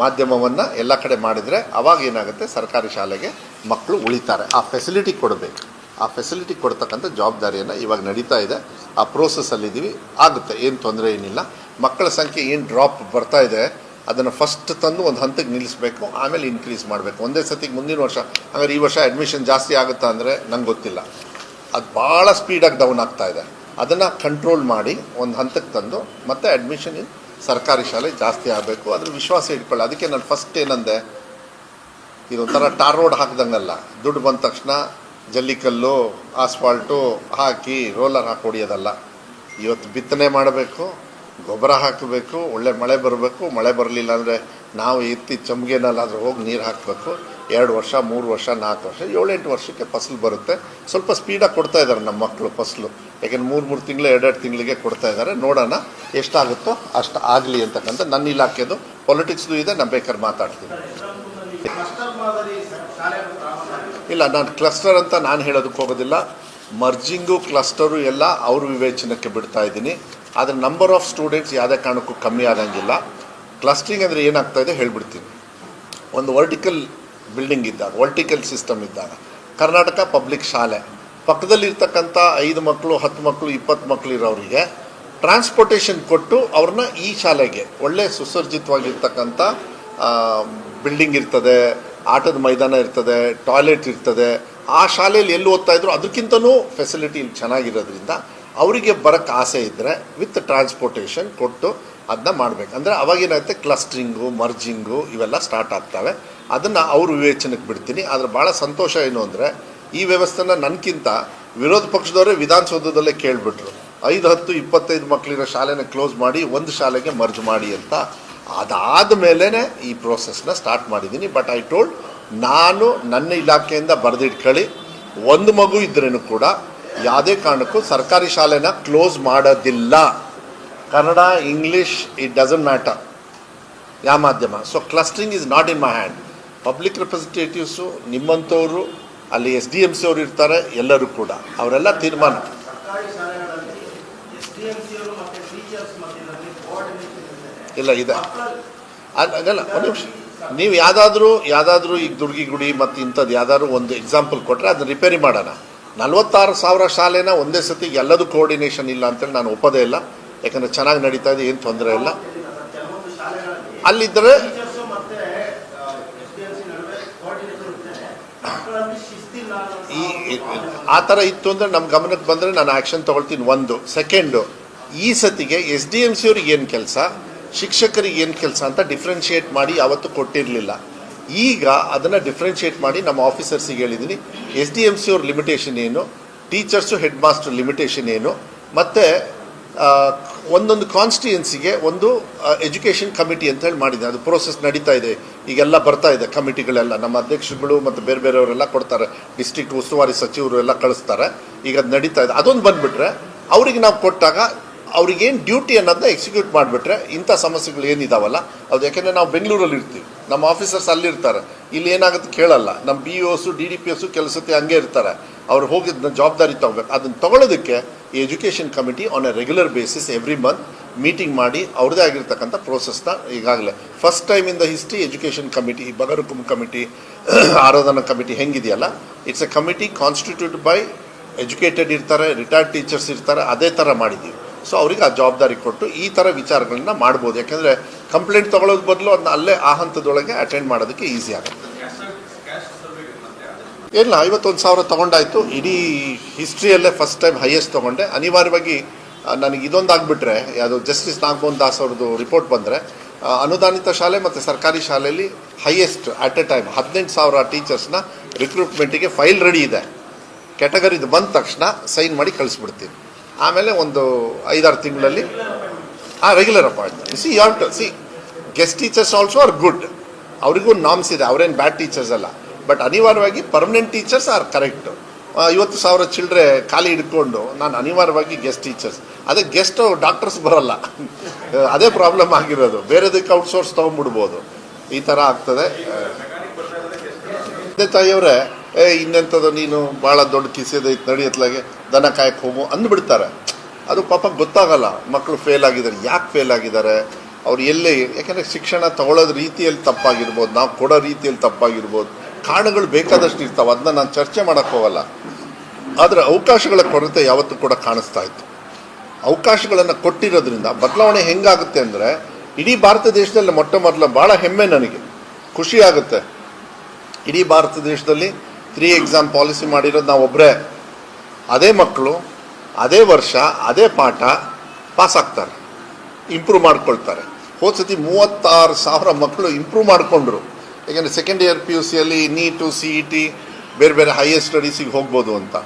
ಮಾಧ್ಯಮವನ್ನು ಎಲ್ಲ ಕಡೆ ಮಾಡಿದರೆ ಅವಾಗ ಏನಾಗುತ್ತೆ? ಸರ್ಕಾರಿ ಶಾಲೆಗೆ ಮಕ್ಕಳು ಉಳಿತಾರೆ. ಆ ಫೆಸಿಲಿಟಿ ಕೊಡಬೇಕು. ಆ ಫೆಸಿಲಿಟಿ ಕೊಡ್ತಕ್ಕಂಥ ಜವಾಬ್ದಾರಿಯನ್ನು ಇವಾಗ ನಡೀತಾ ಇದೆ. ಆ ಪ್ರೋಸೆಸ್ಸಲ್ಲಿದ್ದೀವಿ ಆಗುತ್ತೆ. ಏನು ತೊಂದರೆ ಏನಿಲ್ಲ. ಮಕ್ಕಳ ಸಂಖ್ಯೆ ಏನು ಡ್ರಾಪ್ ಬರ್ತಾ ಇದೆ? ಅದನ್ನು ಫಸ್ಟ್ ತಂದು ಒಂದು ಹಂತಕ್ಕೆ ನಿಲ್ಲಿಸಬೇಕು, ಆಮೇಲೆ ಇನ್ಕ್ರೀಸ್ ಮಾಡಬೇಕು. ಒಂದೇ ಸತಿಗೆ ಮುಂದಿನ ವರ್ಷ ಹಾಗಾದ್ರೆ ಈ ವರ್ಷ ಅಡ್ಮಿಷನ್ ಜಾಸ್ತಿ ಆಗುತ್ತಾ ಅಂದರೆ ನಂಗೆ ಗೊತ್ತಿಲ್ಲ. ಅದು ಭಾಳ ಸ್ಪೀಡಾಗಿ ಡೌನ್ ಆಗ್ತಾ ಇದೆ. ಅದನ್ನು ಕಂಟ್ರೋಲ್ ಮಾಡಿ ಒಂದು ಹಂತಕ್ಕೆ ತಂದು, ಮತ್ತೆ ಅಡ್ಮಿಷನ್ ಇನ್ ಸರ್ಕಾರಿ ಶಾಲೆ ಜಾಸ್ತಿ ಆಗಬೇಕು. ಅದ್ರ ವಿಶ್ವಾಸ ಇಟ್ಕೊಳ್ಳಿ. ಅದಕ್ಕೆ ನಾನು ಫಸ್ಟ್ ಏನಂದೆ, ಇದೊಂಥರ ಟಾರ್ ರೋಡ್ ಹಾಕ್ದಂಗಲ್ಲ. ದುಡ್ಡು ಬಂದ ತಕ್ಷಣ ಜಲ್ಲಿಕಲ್ಲು ಆಸ್ಫಾಲ್ಟು ಹಾಕಿ ರೋಲರ್ ಹಾಕಿ ಇವತ್ತು ಬಿತ್ತನೆ ಮಾಡಬೇಕು ಗೊಬ್ಬರ ಹಾಕಬೇಕು ಒಳ್ಳೆ ಮಳೆ ಬರಬೇಕು ಮಳೆ ಬರಲಿಲ್ಲ ಅಂದರೆ ನಾವು ಎತ್ತಿ ಚಮ್ಗೆನಲ್ಲಾದರೂ ಹೋಗಿ ನೀರು ಹಾಕಬೇಕು. ಎರಡು ವರ್ಷ ಮೂರು ವರ್ಷ ನಾಲ್ಕು ವರ್ಷ ಏಳೆಂಟು ವರ್ಷಕ್ಕೆ ಫಸಲು ಬರುತ್ತೆ. ಸ್ವಲ್ಪ ಸ್ಪೀಡಾಗಿ ಕೊಡ್ತಾ ಇದ್ದಾರೆ ನಮ್ಮ ಮಕ್ಕಳು ಫಸಲು. ಯಾಕೆಂದ್ರೆ ಮೂರು ಮೂರು ತಿಂಗಳು ಎರಡೆರಡು ತಿಂಗಳಿಗೆ ಕೊಡ್ತಾ ಇದ್ದಾರೆ ನೋಡೋಣ ಎಷ್ಟಾಗುತ್ತೋ ಅಷ್ಟು ಆಗಲಿ ಅಂತಕ್ಕಂಥ ನನ್ನ ಇಲಾಖೆದು ಪೊಲಿಟಿಕ್ಸ್ದು ಇದೆ ನಾನು ಬೇಕಾದ್ರೆ ಮಾತಾಡ್ತೀನಿ. ಇಲ್ಲ ನಾನು ಕ್ಲಸ್ಟರ್ ಅಂತ ನಾನು ಹೇಳೋದಕ್ಕೆ ಹೋಗೋದಿಲ್ಲ. ಮರ್ಜಿಂಗು ಕ್ಲಸ್ಟರು ಎಲ್ಲ ಅವ್ರ ವಿವೇಚನಕ್ಕೆ ಬಿಡ್ತಾ ಇದ್ದೀನಿ. ಆದರೆ ನಂಬರ್ ಆಫ್ ಸ್ಟೂಡೆಂಟ್ಸ್ ಯಾವುದೇ ಕಾರಣಕ್ಕೂ ಕಮ್ಮಿ ಆಗಂಗಿಲ್ಲ ಕ್ಲಸ್ಟ್ರಿಂಗ್ ಅಂದರೆ ಏನಾಗ್ತಾ ಇದೆ ಹೇಳ್ಬಿಡ್ತೀನಿ. ಒಂದು ವರ್ಟಿಕಲ್ ಬಿಲ್ಡಿಂಗ್ ಇದ್ದಾಗ ವರ್ಟಿಕಲ್ ಸಿಸ್ಟಮ್ ಇದ್ದಾಗ, ಕರ್ನಾಟಕ ಪಬ್ಲಿಕ್ ಶಾಲೆ, ಪಕ್ಕದಲ್ಲಿರ್ತಕ್ಕಂಥ ಐದು ಮಕ್ಕಳು ಹತ್ತು ಮಕ್ಕಳು ಇಪ್ಪತ್ತು ಮಕ್ಕಳು ಇರೋರಿಗೆ ಟ್ರಾನ್ಸ್ಪೋರ್ಟೇಷನ್ ಕೊಟ್ಟು ಅವ್ರನ್ನ ಈ ಶಾಲೆಗೆ, ಒಳ್ಳೆ ಸುಸರ್ಜಿತವಾಗಿರ್ತಕ್ಕಂಥ ಬಿಲ್ಡಿಂಗ್ ಇರ್ತದೆ, ಆಟದ ಮೈದಾನ ಇರ್ತದೆ ಟಾಯ್ಲೆಟ್ ಇರ್ತದೆ, ಆ ಶಾಲೆಯಲ್ಲಿ ಎಲ್ಲಿ ಓದ್ತಾ ಇದ್ರು ಅದಕ್ಕಿಂತನೂ ಫೆಸಿಲಿಟಿ ಇಲ್ಲಿ ಚೆನ್ನಾಗಿರೋದ್ರಿಂದ ಅವರಿಗೆ ಬರೋಕ್ಕೆ ಆಸೆ ಇದ್ದರೆ ವಿತ್ ಟ್ರಾನ್ಸ್ಪೋರ್ಟೇಷನ್ ಕೊಟ್ಟು ಅದನ್ನ ಮಾಡಬೇಕು. ಅಂದರೆ ಅವಾಗೇನಾಗುತ್ತೆ ಕ್ಲಸ್ಟ್ರಿಂಗು ಮರ್ಜಿಂಗು ಇವೆಲ್ಲ ಸ್ಟಾರ್ಟ್ ಆಗ್ತವೆ. ಅದನ್ನು ಅವ್ರ ವಿವೇಚನೆಗೆ ಬಿಡ್ತೀನಿ. ಆದರೆ ಭಾಳ ಸಂತೋಷ ಏನು ಅಂದರೆ, ಈ ವ್ಯವಸ್ಥೆನ ನನಗಿಂತ ವಿರೋಧ ಪಕ್ಷದವರೇ ವಿಧಾನಸೌಧದಲ್ಲೇ ಕೇಳಿಬಿಟ್ರು. ಐದು ಹತ್ತು ಇಪ್ಪತ್ತೈದು ಮಕ್ಕಳಿರೋ ಶಾಲೆನ ಕ್ಲೋಸ್ ಮಾಡಿ ಒಂದು ಶಾಲೆಗೆ ಮರ್ಜ್ ಮಾಡಿ ಅಂತ. ಅದಾದ ಮೇಲೇ ಈ ಪ್ರೋಸೆಸ್ನ ಸ್ಟಾರ್ಟ್ ಮಾಡಿದ್ದೀನಿ ಬಟ್ ಐ ಟೋಲ್ಡ್ ನಾನು ನನ್ನ ಇಲಾಖೆಯಿಂದ ಬರೆದಿಟ್ಕೊಳ್ಳಿ ಒಂದು ಮಗು ಇದ್ರೇನು ಕೂಡ ಯಾವುದೇ ಕಾರಣಕ್ಕೂ ಸರ್ಕಾರಿ ಶಾಲೆನ ಕ್ಲೋಸ್ ಮಾಡೋದಿಲ್ಲ. Kannada English it doesn't matter ಯಾವ ಮಾಧ್ಯಮ? So clustering is not in my hand public representatives ನಿಮ್ಮಂಥವರು ಅಲ್ಲಿ ಎಸ್ ಡಿ ಎಂ ಸಿ ಅವರು ಇರ್ತಾರೆ ಎಲ್ಲರೂ ಕೂಡ. ಅವರೆಲ್ಲ ತೀರ್ಮಾನ. ಇಲ್ಲ ಇದೆ. ಅದಲ್ಲ ಒಂದು ನಿಮಿಷ. ನೀವು ಯಾವುದಾದ್ರೂ ಯಾವುದಾದ್ರೂ ಈಗ ದುರ್ಗಿ ಗುಡಿ ಮತ್ತು ಇಂಥದ್ದು ಯಾವ್ದಾದ್ರು ಒಂದು ಎಕ್ಸಾಂಪಲ್ ಕೊಟ್ಟರೆ ಅದನ್ನ ರಿಪೇರಿ ಮಾಡೋಣ. ನಲ್ವತ್ತಾರು ಸಾವಿರ ಶಾಲೆನ ಒಂದೇ ಸತಿ ಎಲ್ಲದೂ ಕೋಆರ್ಡಿನೇಷನ್ ಇಲ್ಲ ಅಂತೇಳಿ ನಾನು ಒಪ್ಪೋದೇ ಇಲ್ಲ. ಯಾಕಂದರೆ ಚೆನ್ನಾಗಿ ನಡೀತಾ ಇದೆ, ಏನು ತೊಂದರೆ ಇಲ್ಲ. ಅಲ್ಲಿದ್ದರೆ ಈ- ಆ ಥರ ಇತ್ತು ಅಂದರೆ ನಮ್ಮ ಗಮನಕ್ಕೆ ಬಂದರೆ ನಾನು ಆ್ಯಕ್ಷನ್ ತೊಗೊಳ್ತೀನಿ ಒಂದು. ಸೆಕೆಂಡು ಈ ಸತಿಗೆ ಎಸ್ ಡಿ ಎಂ ಸಿ ಅವ್ರಿಗೆ ಏನು ಕೆಲಸ? ಶಿಕ್ಷಕರಿಗೆ ಏನು ಕೆಲಸ ಅಂತ ಡಿಫ್ರೆನ್ಷಿಯೇಟ್ ಮಾಡಿ ಯಾವತ್ತೂ ಕೊಟ್ಟಿರಲಿಲ್ಲ. ಈಗ ಅದನ್ನು ಡಿಫ್ರೆನ್ಷಿಯೇಟ್ ಮಾಡಿ ನಮ್ಮ ಆಫೀಸರ್ಸಿಗೆ ಹೇಳಿದ್ದೀನಿ ಎಸ್ ಡಿ ಎಂ ಸಿ ಅವ್ರ ಲಿಮಿಟೇಷನ್ ಏನು? ಟೀಚರ್ಸು ಹೆಡ್ ಮಾಸ್ಟರ್ ಲಿಮಿಟೇಷನ್ ಏನು? ಮತ್ತು ಒಂದೊಂದು ಕಾನ್ಸ್ಟಿಟ್ಯೂನ್ಸಿಗೆ ಒಂದು ಎಜುಕೇಷನ್ ಕಮಿಟಿ ಅಂತ ಹೇಳಿ ಮಾಡಿದೆ. ಅದು ಪ್ರೋಸೆಸ್ ನಡೀತಾ ಇದೆ. ಈಗೆಲ್ಲ ಬರ್ತಾ ಇದೆ ಕಮಿಟಿಗಳೆಲ್ಲ ನಮ್ಮ ಅಧ್ಯಕ್ಷರುಗಳು ಮತ್ತು ಬೇರೆ ಬೇರೆಯವರೆಲ್ಲ ಕೊಡ್ತಾರೆ. ಡಿಸ್ಟ್ರಿಕ್ಟ್ ಉಸ್ತುವಾರಿ ಸಚಿವರು ಎಲ್ಲ ಕಳಿಸ್ತಾರೆ. ಈಗ ಅದು ನಡೀತಾ ಇದೆ. ಅದೊಂದು ಬಂದುಬಿಟ್ರೆ, ಅವರಿಗೆ ನಾವು ಕೊಟ್ಟಾಗ ಅವ್ರಿಗೇನು ಡ್ಯೂಟಿ ಅನ್ನೋದನ್ನ ಎಕ್ಸಿಕ್ಯೂಟ್ ಮಾಡಿಬಿಟ್ರೆ ಇಂಥ ಸಮಸ್ಯೆಗಳು ಏನಿದಾವಲ್ಲ? ಅದು ಯಾಕೆಂದರೆ ನಾವು ಬೆಂಗಳೂರಲ್ಲಿ ಇರ್ತೀವಿ. ನಮ್ಮ ಆಫೀಸರ್ಸ್ ಅಲ್ಲಿರ್ತಾರೆ. ಇಲ್ಲಿ ಏನಾಗುತ್ತೆ ಕೇಳಲ್ಲ. ನಮ್ಮ B Os D D P S ಕೆಲಸಕ್ಕೆ ಹಂಗೆ ಇರ್ತಾರೆ. ಅವ್ರು ಹೋಗಿದ್ದ ಜವಾಬ್ದಾರಿ ತಗೋಬೇಕು. ಅದನ್ನು ತೊಗೊಳೋದಕ್ಕೆ ಈ education committee on a regular basis every month meeting ಮಾಡಿ ಅವ್ರದ್ದೇ ಆಗಿರ್ತಕ್ಕಂಥ ಪ್ರೋಸೆಸ್ನ ಈಗಾಗಲೇ. First time in the history education committee ಬಗರುಕುಂ committee Aradhana committee ಹೆಂಗಿದೆಯಲ್ಲ? It's a committee constitute by educated ಇರ್ತಾರೆ ರಿಟೈರ್ಡ್ ಟೀಚರ್ಸ್ ಇರ್ತಾರೆ, ಅದೇ ಥರ ಮಾಡಿದ್ದೀವಿ. ಸೊ ಅವ್ರಿಗೆ ಆ ಜವಾಬ್ದಾರಿ ಕೊಟ್ಟು ಈ ಥರ ವಿಚಾರಗಳನ್ನ ಮಾಡ್ಬೋದು. ಯಾಕೆಂದರೆ ಕಂಪ್ಲೇಂಟ್ ತೊಗೊಳೋದು ಬದಲು ಅದನ್ನ ಅಲ್ಲೇ ಆ ಹಂತದೊಳಗೆ ಅಟೆಂಡ್ ಮಾಡೋದಕ್ಕೆ ಈಸಿ ಆಗುತ್ತೆ. ಇಲ್ಲ, ಐವತ್ತೊಂದು ಸಾವಿರ ತೊಗೊಂಡಾಯ್ತು. ಇಡೀ ಹಿಸ್ಟ್ರಿಯಲ್ಲೇ ಫಸ್ಟ್ ಟೈಮ್ ಹೈಯೆಸ್ಟ್ ತೊಗೊಂಡೆ. ಅನಿವಾರ್ಯವಾಗಿ ನನಗೆ ಇದೊಂದು ಆಗಿಬಿಟ್ರೆ, ಯಾವುದು ಜಸ್ಟಿಸ್ ನಾಗಮೋಹನ್ ದಾಸ್ ಅವ್ರದ್ದು ರಿಪೋರ್ಟ್ ಬಂದರೆ ಅನುದಾನಿತ ಶಾಲೆ ಮತ್ತು ಸರ್ಕಾರಿ ಶಾಲೆಯಲ್ಲಿ ಹೈಯೆಸ್ಟ್ ಅಟ್ ಎ ಟೈಮ್ ಹದಿನೆಂಟು ಸಾವಿರ ಟೀಚರ್ಸ್ನ ರಿಕ್ರೂಟ್ಮೆಂಟಿಗೆ ಫೈಲ್ ರೆಡಿ ಇದೆ. ಕ್ಯಾಟಗರಿದು ಬಂದ ತಕ್ಷಣ ಸೈನ್ ಮಾಡಿ ಕಳಿಸ್ಬಿಡ್ತೀನಿ. ಆಮೇಲೆ ಒಂದು ಐದಾರು ತಿಂಗಳಲ್ಲಿ, ಆ regular appointment see you to see guest teachers also are good ಅವರಿಗೂ ನಾಮ್ಸ್ ಇದೆ, ಅವರೇನು ಬ್ಯಾಡ್ ಟೀಚರ್ಸ್ ಅಲ್ಲ. ಬಟ್ ಅನಿವಾರ್ಯವಾಗಿ ಪರ್ಮನೆಂಟ್ ಟೀಚರ್ಸ್ ಆರ್ ಕರೆಕ್ಟು ಐವತ್ತು ಸಾವಿರ ಚಿಲ್ಡ್ರೆ ಖಾಲಿ ಹಿಡ್ಕೊಂಡು ನಾನು ಅನಿವಾರ್ಯವಾಗಿ ಗೆಸ್ಟ್ ಟೀಚರ್ಸ್ ಅದೇ ಗೆಸ್ಟ್ ಡಾಕ್ಟರ್ಸ್ ಬರಲ್ಲ. ಅದೇ ಪ್ರಾಬ್ಲಮ್ ಆಗಿರೋದು. ಬೇರೆದಕ್ಕೆ ಔಟ್ಸೋರ್ಸ್ ತೊಗೊಂಡ್ಬಿಡ್ಬೋದು. ಈ ಥರ ಆಗ್ತದೆ. ತಂದೆ ತಾಯಿಯವರೇ ಏ, ಇನ್ನೆಂಥದ್ದು ನೀನು? ಭಾಳ ದೊಡ್ಡ ಕಿಸೆದೈತೆ, ನಡೆಯತ್ಲಾಗೆ. ದನ ಕಾಯಕ್ಕೆ ಹೋಗು ಅಂದ್ಬಿಡ್ತಾರೆ. ಅದು ಪಾಪ ಗೊತ್ತಾಗಲ್ಲ. ಮಕ್ಕಳು ಫೇಲ್ ಆಗಿದ್ದಾರೆ. ಯಾಕೆ ಫೇಲ್ ಆಗಿದ್ದಾರೆ? ಅವ್ರು ಎಲ್ಲೇ, ಯಾಕೆಂದರೆ ಶಿಕ್ಷಣ ತಗೊಳ್ಳೋದು ರೀತಿಯಲ್ಲಿ ತಪ್ಪಾಗಿರ್ಬೋದು. ನಾವು ಕೊಡೋ ರೀತಿಯಲ್ಲಿ ತಪ್ಪಾಗಿರ್ಬೋದು. ಕಾರಣಗಳು ಬೇಕಾದಷ್ಟು ಇರ್ತಾವೆ. ಅದನ್ನ ನಾನು ಚರ್ಚೆ ಮಾಡೋಕ್ಕೆ ಹೋಗಲ್ಲ. ಆದರೆ ಅವಕಾಶಗಳ ಕೊರತೆ ಯಾವತ್ತೂ ಕೂಡ ಕಾಣಿಸ್ತಾ ಇತ್ತು. ಅವಕಾಶಗಳನ್ನು ಕೊಟ್ಟಿರೋದ್ರಿಂದ ಬದಲಾವಣೆ ಹೆಂಗಾಗುತ್ತೆ ಅಂದರೆ, ಇಡೀ ಭಾರತ ದೇಶದಲ್ಲಿ ಮೊಟ್ಟ ಮೊದಲ ಭಾಳ ಹೆಮ್ಮೆ ನನಗೆ. ಖುಷಿ ಆಗುತ್ತೆ. ಇಡೀ ಭಾರತ ದೇಶದಲ್ಲಿ ತ್ರೀ ಎಕ್ಸಾಮ್ ಪಾಲಿಸಿ ಮಾಡಿರೋದು ನಾವು ಒಬ್ಬರೇ ಅದೇ ಮಕ್ಕಳು ಅದೇ ವರ್ಷ, ಅದೇ ಪಾಠ ಪಾಸ್ ಆಗ್ತಾರೆ. ಇಂಪ್ರೂವ್ ಮಾಡ್ಕೊಳ್ತಾರೆ. ಹೋದ ಸತಿ ಮೂವತ್ತಾರು ಸಾವಿರ ಮಕ್ಕಳು ಇಂಪ್ರೂವ್ ಮಾಡಿಕೊಂಡ್ರು. ಯಾಕೆಂದರೆ ಸೆಕೆಂಡ್ ಇಯರ್ ಪಿ ಯು ಸಿಯಲ್ಲಿ ನೀಟು ಸಿ ಇ ಟಿ ಬೇರೆ ಬೇರೆ ಹೈಯರ್ ಸ್ಟಡೀಸಿಗೆ ಹೋಗ್ಬೋದು ಅಂತ.